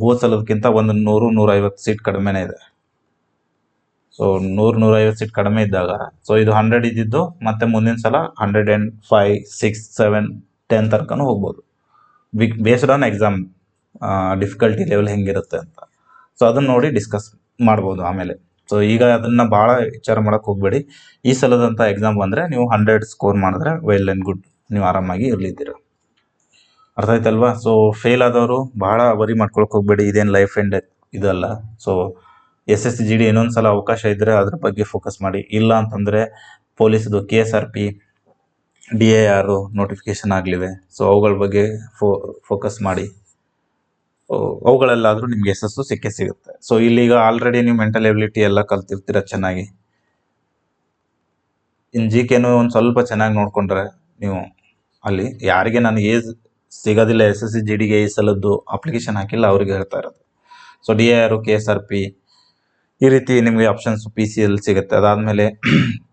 ಹೋದ ಸಲದಕ್ಕಿಂತ ಒಂದು ನೂರು, ನೂರೈವತ್ತು ಸೀಟ್ ಕಡಿಮೆನೇ ಇದೆ. ಸೊ ನೂರು, ನೂರೈವತ್ತು ಸೀಟ್ ಕಡಿಮೆ ಇದ್ದಾಗ ಸೊ ಇದು ಹಂಡ್ರೆಡ್ ಇದ್ದಿದ್ದು ಮತ್ತೆ ಮುಂದಿನ ಸಲ hundred and five six seven ten ತನಕನೂ ಹೋಗ್ಬೋದು. Big based on exam difficulty level ಹೆಂಗಿರುತ್ತೆ ಅಂತ. ಸೊ ಅದನ್ನು ನೋಡಿ ಡಿಸ್ಕಸ್ ಮಾಡ್ಬೋದು ಆಮೇಲೆ. ಸೊ ಈಗ ಅದನ್ನು ಭಾಳ ವಿಚಾರ ಮಾಡೋಕ್ಕೆ ಹೋಗಬೇಡಿ. ಈ ಸಲದಂಥ ಎಕ್ಸಾಮ್ ಬಂದ್ರೆ ನೀವು ಹಂಡ್ರೆಡ್ ಸ್ಕೋರ್ ಮಾಡಿದ್ರೆ ವೆಲ್ ಆ್ಯಂಡ್ ಗುಡ್ ನೀವು ಆರಾಮಾಗಿ ಇರಲಿದ್ದೀರ. ಅರ್ಥ ಆಯ್ತಲ್ವಾ? ಸೊ ಫೇಲ್ ಆದವರು ಭಾಳ ವರಿ ಮಾಡ್ಕೊಳಕ್ಕೆ ಹೋಗಬೇಡಿ. ಇದೇನು ಲೈಫ್ ಎಂಡ್ ಇದಲ್ಲ. So S S G D ಇನ್ನೊಂದು ಸಲ ಅವಕಾಶ ಇದ್ದರೆ ಅದ್ರ ಬಗ್ಗೆ ಫೋಕಸ್ ಮಾಡಿ. ಇಲ್ಲ ಅಂತಂದರೆ ಪೊಲೀಸ್ದು K S R P D A R notification ಆಗಲಿವೆ so ಅವುಗಳ ಬಗ್ಗೆ ಫೋ ಫೋಕಸ್ ಮಾಡಿ. ಅವುಗಳಲ್ಲಾದರೂ ನಿಮ್ಗೆ ಯಶಸ್ಸು ಸಿಕ್ಕೇ ಸಿಗುತ್ತೆ. ಸೊ ಇಲ್ಲಿಗ ಆಲ್ರೆಡಿ ನೀವು ಮೆಂಟಲ್ ಎಬಿಲಿಟಿ ಎಲ್ಲ ಕಲ್ತಿರ್ತೀರ ಚೆನ್ನಾಗಿ. ಇನ್ನು ಜಿ ಕೆನು ಒಂದು ಸ್ವಲ್ಪ ಚೆನ್ನಾಗಿ ನೋಡಿಕೊಂಡ್ರೆ ನೀವು ಅಲ್ಲಿ ಯಾರಿಗೆ ನನಗೆ ಏಜ್ ಸಿಗೋದಿಲ್ಲ, ಎಸ್ ಎಸ್ ಸಿ ಜಿ ಡಿಗೆ ಈ ಸಲದ್ದು ಅಪ್ಲಿಕೇಶನ್ ಹಾಕಿಲ್ಲ, ಅವ್ರಿಗೆ ಹೇಳ್ತಾ ಇರೋದು. So D A R K S R P ಈ ರೀತಿ ನಿಮಗೆ ಆಪ್ಷನ್ಸ್ ಪಿ ಸಿ ಎಲ್ ಸಿಗುತ್ತೆ. ಅದಾದಮೇಲೆ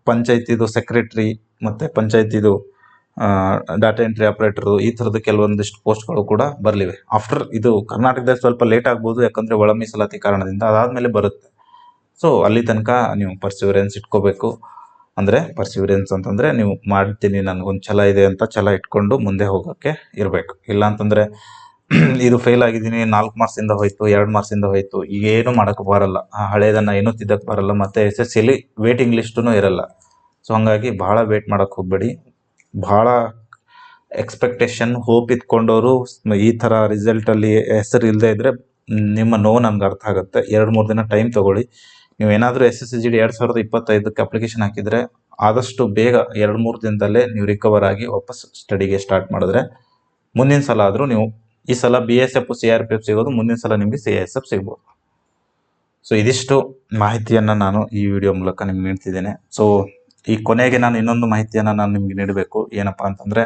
ಪಂಚಾಯತಿದು ಸೆಕ್ರೆಟ್ರಿ ಮತ್ತು ಪಂಚಾಯತಿದು ಡಾಟಾ ಎಂಟ್ರಿ ಆಪರೇಟರು ಈ ಥರದ್ದು ಕೆಲವೊಂದಿಷ್ಟು ಪೋಸ್ಟ್ಗಳು ಕೂಡ ಬರಲಿವೆ. ಆಫ್ಟರ್ ಇದು ಕರ್ನಾಟಕದಲ್ಲಿ ಸ್ವಲ್ಪ ಲೇಟ್ ಆಗ್ಬೋದು, ಯಾಕಂದರೆ ಒಳ ಮೀಸಲಾತಿ ಕಾರಣದಿಂದ ಅದಾದಮೇಲೆ ಬರುತ್ತೆ. ಸೊ ಅಲ್ಲಿ ತನಕ ನೀವು ಪರ್ಸಿವರೆನ್ಸ್ ಇಟ್ಕೋಬೇಕು. ಅಂದರೆ ಪರ್ಸಿವರೆನ್ಸ್ ಅಂತಂದರೆ ನೀವು ಮಾಡ್ತೀನಿ, ನನಗೊಂದು ಛಲ ಇದೆ ಅಂತ ಛಲ ಇಟ್ಕೊಂಡು ಮುಂದೆ ಹೋಗೋಕ್ಕೆ ಇರಬೇಕು. ಇಲ್ಲ ಅಂತಂದರೆ ಇದು ಫೇಲ್ ಆಗಿದ್ದೀನಿ, ನಾಲ್ಕು ಮಾರ್ಕ್ಸಿಂದ ಹೋಯ್ತು, ಎರಡು ಮಾರ್ಕ್ಸಿಂದ ಹೋಯ್ತು ಈಗ ಏನು ಮಾಡೋಕ್ಕೆ ಬರಲ್ಲ. ಆ ಹಳೇದನ್ನು ಏನೂ ತಿದ್ದಕ್ಕೆ ಬರಲ್ಲ. ಮತ್ತು ಎಸ್ ಎಸ್ ಸಿಲಿ ವೇಟಿಂಗ್ ಲಿಸ್ಟೂ ಇರಲ್ಲ. ಸೊ ಹಾಗಾಗಿ ಭಾಳ ವೇಟ್ ಮಾಡೋಕ್ಕೆ ಹೋಗಬೇಡಿ. ಭಾಳ ಎಕ್ಸ್ಪೆಕ್ಟೇಷನ್ ಹೋಪ್ ಇಟ್ಕೊಂಡವರು ಈ ಥರ ರಿಸಲ್ಟಲ್ಲಿ ಹೆಸರು ಇಲ್ಲದೆ ಇದ್ದರೆ ನಿಮ್ಮ ನೋವು ನಮ್ಗೆ ಅರ್ಥ ಆಗುತ್ತೆ. ಎರಡು, ಮೂರು ದಿನ ಟೈಮ್ ತೊಗೊಳ್ಳಿ. ನೀವು ಏನಾದರೂ S S C G D ಎರಡು ಸಾವಿರದ ಇಪ್ಪತ್ತೈದಕ್ಕೆ ಅಪ್ಲಿಕೇಶನ್ ಹಾಕಿದರೆ ಆದಷ್ಟು ಬೇಗ ಎರಡು, ಮೂರು ದಿನದಲ್ಲೇ ನೀವು ರಿಕವರ್ ಆಗಿ ವಾಪಸ್ ಸ್ಟಡಿಗೆ ಸ್ಟಾರ್ಟ್ ಮಾಡಿದ್ರೆ ಮುಂದಿನ ಸಲ ಆದರೂ ನೀವು ಈ ಸಲ B S F C R P F ಸಿಗೋದು, ಮುಂದಿನ ಸಲ ನಿಮಗೆ ಸಿ ಎಸ್ ಎಫ್ ಸಿಗ್ಬೋದು. ಸೊ ಇದಿಷ್ಟು ಮಾಹಿತಿಯನ್ನು ನಾನು ಈ ವಿಡಿಯೋ ಮೂಲಕ ನಿಮ್ಗೆ ನೀಡ್ತಿದ್ದೇನೆ ಸೊ ಈ ಕೊನೆಗೆ ನಾನು ಇನ್ನೊಂದು ಮಾಹಿತಿಯನ್ನು ನಾನು ನಿಮಗೆ ನೀಡಬೇಕು. ಏನಪ್ಪ ಅಂತಂದರೆ,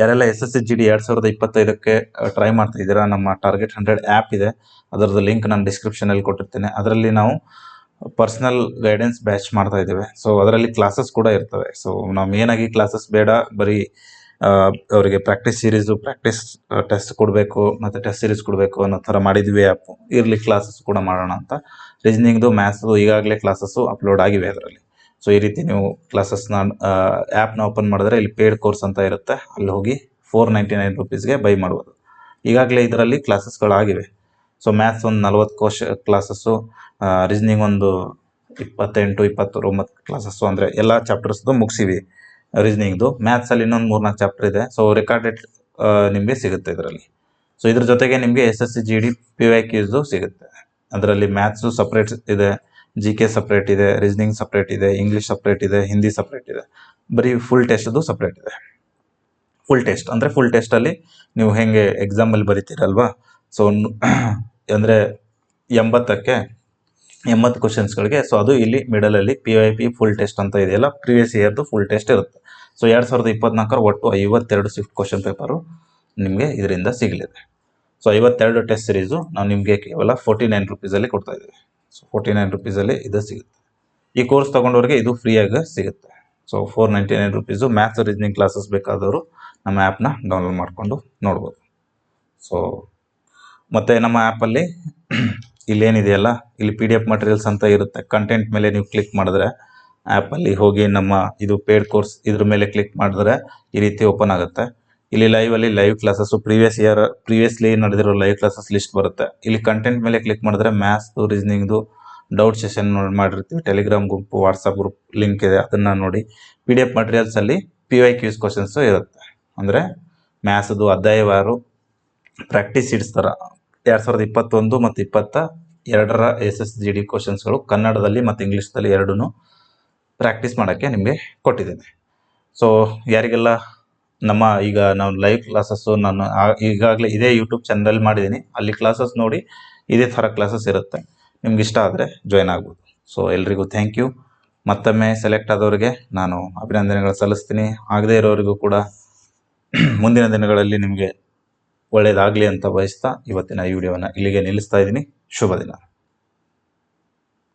ಯಾರೆಲ್ಲ S S C G D ಎರಡು ಸಾವಿರದ ಇಪ್ಪತ್ತೈದಕ್ಕೆ ಟ್ರೈ ಮಾಡ್ತಾ ಇದ್ದೀರಾ, ನಮ್ಮ ಟಾರ್ಗೆಟ್ ಹಂಡ್ರೆಡ್ ಆ್ಯಪ್ ಇದೆ. ಅದರದ್ದು ಲಿಂಕ್ ನಾನು ಡಿಸ್ಕ್ರಿಪ್ಷನಲ್ಲಿ ಕೊಟ್ಟಿರ್ತೇನೆ. ಅದರಲ್ಲಿ ನಾವು ಪರ್ಸನಲ್ ಗೈಡೆನ್ಸ್ ಬ್ಯಾಚ್ ಮಾಡ್ತಾ ಇದ್ದೇವೆ. ಸೊ ಅದರಲ್ಲಿ ಕ್ಲಾಸಸ್ ಕೂಡ ಇರ್ತವೆ. ಸೊ ನಾವು ಮೇನಾಗಿ ಕ್ಲಾಸಸ್ ಬೇಡ. ಬರೀ ಅವರಿಗೆ ಪ್ರಾಕ್ಟೀಸ್ ಸೀರೀಸು ಪ್ರಾಕ್ಟೀಸ್ ಟೆಸ್ಟ್ ಕೊಡಬೇಕು, ಮತ್ತು ಟೆಸ್ಟ್ ಸೀರೀಸ್ ಕೊಡಬೇಕು ಅನ್ನೋ ಥರ ಮಾಡಿದ್ವಿ ಆ್ಯಪು ಇರಲಿ ಕ್ಲಾಸಸ್ ಕೂಡ ಮಾಡೋಣ ಅಂತ. ರೀಸನಿಂಗ್ದು ಮ್ಯಾಥ್ಸ್ದು ಈಗಾಗಲೇ ಕ್ಲಾಸಸ್ಸು ಅಪ್ಲೋಡ್ ಆಗಿವೆ ಅದರಲ್ಲಿ. ಸೊ ಈ ರೀತಿ ನೀವು ಕ್ಲಾಸಸ್ನ ಆ್ಯಪ್ನ ಓಪನ್ ಮಾಡಿದ್ರೆ ಇಲ್ಲಿ ಪೇಯ್ಡ್ ಕೋರ್ಸ್ ಅಂತ ಇರುತ್ತೆ. ಅಲ್ಲಿ ಹೋಗಿ ಫೋರ್ ನೈಂಟಿ ನೈನ್ ರುಪೀಸ್ಗೆ ಬೈ ಮಾಡ್ಬೋದು. ಈಗಾಗಲೇ ಇದರಲ್ಲಿ ಕ್ಲಾಸಸ್ಗಳಾಗಿವೆ ಸೊ ಮ್ಯಾಥ್ಸ್ ಒಂದು ನಲ್ವತ್ತು ಕೋಶ ಕ್ಲಾಸಸ್ಸು ರೀಸನಿಂಗ್ ಒಂದು ಇಪ್ಪತ್ತೆಂಟು, ಇಪ್ಪತ್ತೊಂಬತ್ತು ಕ್ಲಾಸಸ್ಸು ಅಂದರೆ ಎಲ್ಲ ಚಾಪ್ಟರ್ಸ್ದು ಮುಗಿಸಿವಿ ರೀಸನಿಂಗ್ದು ಮ್ಯಾಥ್ಸಲ್ಲಿ ಇನ್ನೊಂದು ಮೂರ್ನಾಲ್ಕು ಚಾಪ್ಟರ್ ಇದೆ. ಸೊ ರೆಕಾರ್ಡೆಡ್ ನಿಮಗೆ ಸಿಗುತ್ತೆ ಇದರಲ್ಲಿ. ಸೊ ಇದ್ರ ಜೊತೆಗೆ ನಿಮಗೆ S S C G D P Y ಕ್ಯೂಸ್ದು ಸಿಗುತ್ತೆ. ಅದರಲ್ಲಿ ಮ್ಯಾಥ್ಸು ಸಪ್ರೇಟ್ ಇದೆ. ಜಿ ಕೆ ಸಪ್ರೇಟ್ ಇದೆ ರೀಸನಿಂಗ್ ಸಪ್ರೇಟ್ ಇದೆ ಇಂಗ್ಲೀಷ್ ಸಪ್ರೇಟ್ ಇದೆ ಹಿಂದಿ ಸಪ್ರೇಟ್ ಇದೆ. ಬರೀ ಫುಲ್ ಟೆಸ್ಟ್ದು ಸಪ್ರೇಟ್ ಇದೆ. ಫುಲ್ ಟೆಸ್ಟ್ ಅಂದರೆ ಫುಲ್ ಟೆಸ್ಟಲ್ಲಿ ನೀವು ಹೇಗೆ ಎಕ್ಸಾಮಲ್ಲಿ ಬರಿತೀರಲ್ವಾ? ಸೊ ಅಂದರೆ ಎಂಬತ್ತಕ್ಕೆ ಎಂಬತ್ತು ಕ್ವಶನ್ಸ್ಗಳಿಗೆ ಸೊ ಅದು ಇಲ್ಲಿ ಮಿಡಲಲ್ಲಿ P I P full test ಅಂತ ಇದೆಯಲ್ಲ ಪ್ರಿವಿಯಸ್ ಇಯರ್ದು ಫುಲ್ ಟೆಸ್ಟ್ ಇರುತ್ತೆ. ಸೊ ಎರಡು ಸಾವಿರದ ಇಪ್ಪತ್ನಾಲ್ಕರ ಒಟ್ಟು ಐವತ್ತೆರಡು ಸ್ವಿಫ್ಟ್ ಕ್ವಶನ್ ಪೇಪರು ನಿಮಗೆ ಇದರಿಂದ ಸಿಗಲಿದೆ. ಸೊ ಐವತ್ತೆರಡು ಟೆಸ್ಟ್ ಸೀರೀಸು ನಾವು ನಿಮಗೆ ಕೇವಲ ಫೋರ್ಟಿ ನೈನ್ ರುಪೀಸಲ್ಲಿ ಕೊಡ್ತಾ ಇದ್ದೀವಿ ಸೊ ಫೋರ್ಟಿ ನೈನ್ ರುಪೀಸಲ್ಲಿ ಇದು ಸಿಗುತ್ತೆ. ಈ ಕೋರ್ಸ್ ತೊಗೊಂಡವ್ರಿಗೆ ಇದು ಫ್ರೀಯಾಗಿ ಸಿಗುತ್ತೆ. So four ninety nine rupees maths reasoning classes ಬೇಕಾದವರು ನಮ್ಮ ಆ್ಯಪ್ನ ಡೌನ್ಲೋಡ್ ಮಾಡಿಕೊಂಡು ನೋಡ್ಬೋದು. ಸೊ ಮತ್ತು ನಮ್ಮ ಆ್ಯಪಲ್ಲಿ ಇಲ್ಲೇನಿದೆಯಲ್ಲ? ಇಲ್ಲಿ ಪಿ ಡಿ ಎಫ್ ಮಟೀರಿಯಲ್ಸ್ ಅಂತ ಇರುತ್ತೆ. ಕಂಟೆಂಟ್ ಮೇಲೆ ನೀವು ಕ್ಲಿಕ್ ಮಾಡಿದ್ರೆ ಆ್ಯಪಲ್ಲಿ ಹೋಗಿ ನಮ್ಮ ಇದು ಪೇಯ್ಡ್ ಕೋರ್ಸ್ ಇದ್ರ ಮೇಲೆ ಕ್ಲಿಕ್ ಮಾಡಿದ್ರೆ ಈ ರೀತಿ ಓಪನ್ ಆಗುತ್ತೆ. ಇಲ್ಲಿ ಲೈವ್ ಅಲ್ಲಿ live classes previous year previously ನಡೆದಿರೋ live classes list ಬರುತ್ತೆ. ಇಲ್ಲಿ ಕಂಟೆಂಟ್ ಮೇಲೆ ಕ್ಲಿಕ್ ಮಾಡಿದ್ರೆ ಮ್ಯಾಥ್ಸ್ದು ರೀಸನಿಂಗ್ದು ಡೌಟ್ ಸೆಷನ್ ಮಾಡಿರ್ತೀವಿ. Telegram group WhatsApp group link ಇದೆ, ಅದನ್ನು ನೋಡಿ ಪಿ ಡಿ ಎಫ್ ಮಟೀರಿಯಲ್ಸಲ್ಲಿ ಪಿ ವೈ ಕ್ಯೂಸ್ ಕ್ವಶನ್ಸು ಇರುತ್ತೆ. ಅಂದರೆ ಮ್ಯಾಥ್ಸ್ದು ಅಧ್ಯಾಯವಾರು ಪ್ರಾಕ್ಟೀಸ್ ಶೀಟ್ಸ್ ಎರಡು ಸಾವಿರದ ಇಪ್ಪತ್ತೊಂದು ಮತ್ತು ಇಪ್ಪತ್ತ ಎರಡರ ಎಸ್ ಎಸ್ ಜಿ ಡಿ ಕ್ವಶನ್ಸ್ಗಳು ಕನ್ನಡದಲ್ಲಿ ಮತ್ತು ಇಂಗ್ಲೀಷ್ದಲ್ಲಿ ಎರಡೂ ಪ್ರಾಕ್ಟೀಸ್ ಮಾಡೋಕ್ಕೆ ನಿಮಗೆ ಕೊಟ್ಟಿದ್ದೇನೆ. ಸೊ ಯಾರಿಗೆಲ್ಲ ನಮ್ಮ ಈಗ ನಾವು ಲೈವ್ ಕ್ಲಾಸಸ್ಸು ನಾನು ಈಗಾಗಲೇ ಇದೇ ಯೂಟ್ಯೂಬ್ ಚಾನಲ್ ಮಾಡಿದ್ದೀನಿ ಅಲ್ಲಿ ಕ್ಲಾಸಸ್ ನೋಡಿ ಇದೇ ಥರ ಕ್ಲಾಸಸ್ ಇರುತ್ತೆ. ನಿಮ್ಗೆ ಇಷ್ಟ ಆದರೆ ಜಾಯ್ನ್ ಆಗ್ಬೋದು. ಸೊ ಎಲ್ರಿಗೂ ಥ್ಯಾಂಕ್ ಯು ಮತ್ತೊಮ್ಮೆ ಸೆಲೆಕ್ಟ್ ಆದವರಿಗೆ ನಾನು ಅಭಿನಂದನೆಗಳು ಸಲ್ಲಿಸ್ತೀನಿ. ಆಗದೇ ಇರೋರಿಗೂ ಕೂಡ ಮುಂದಿನ ದಿನಗಳಲ್ಲಿ ನಿಮಗೆ ಒಳ್ಳೆಯದಾಗಲಿ ಅಂತ ಬಯಸ್ತಾ ಇವತ್ತಿನ ಈ ವಿಡಿಯೋವನ್ನು ಇಲ್ಲಿಗೆ ನಿಲ್ಲಿಸ್ತಾ ಇದ್ದೀನಿ. ಶುಭ ದಿನ.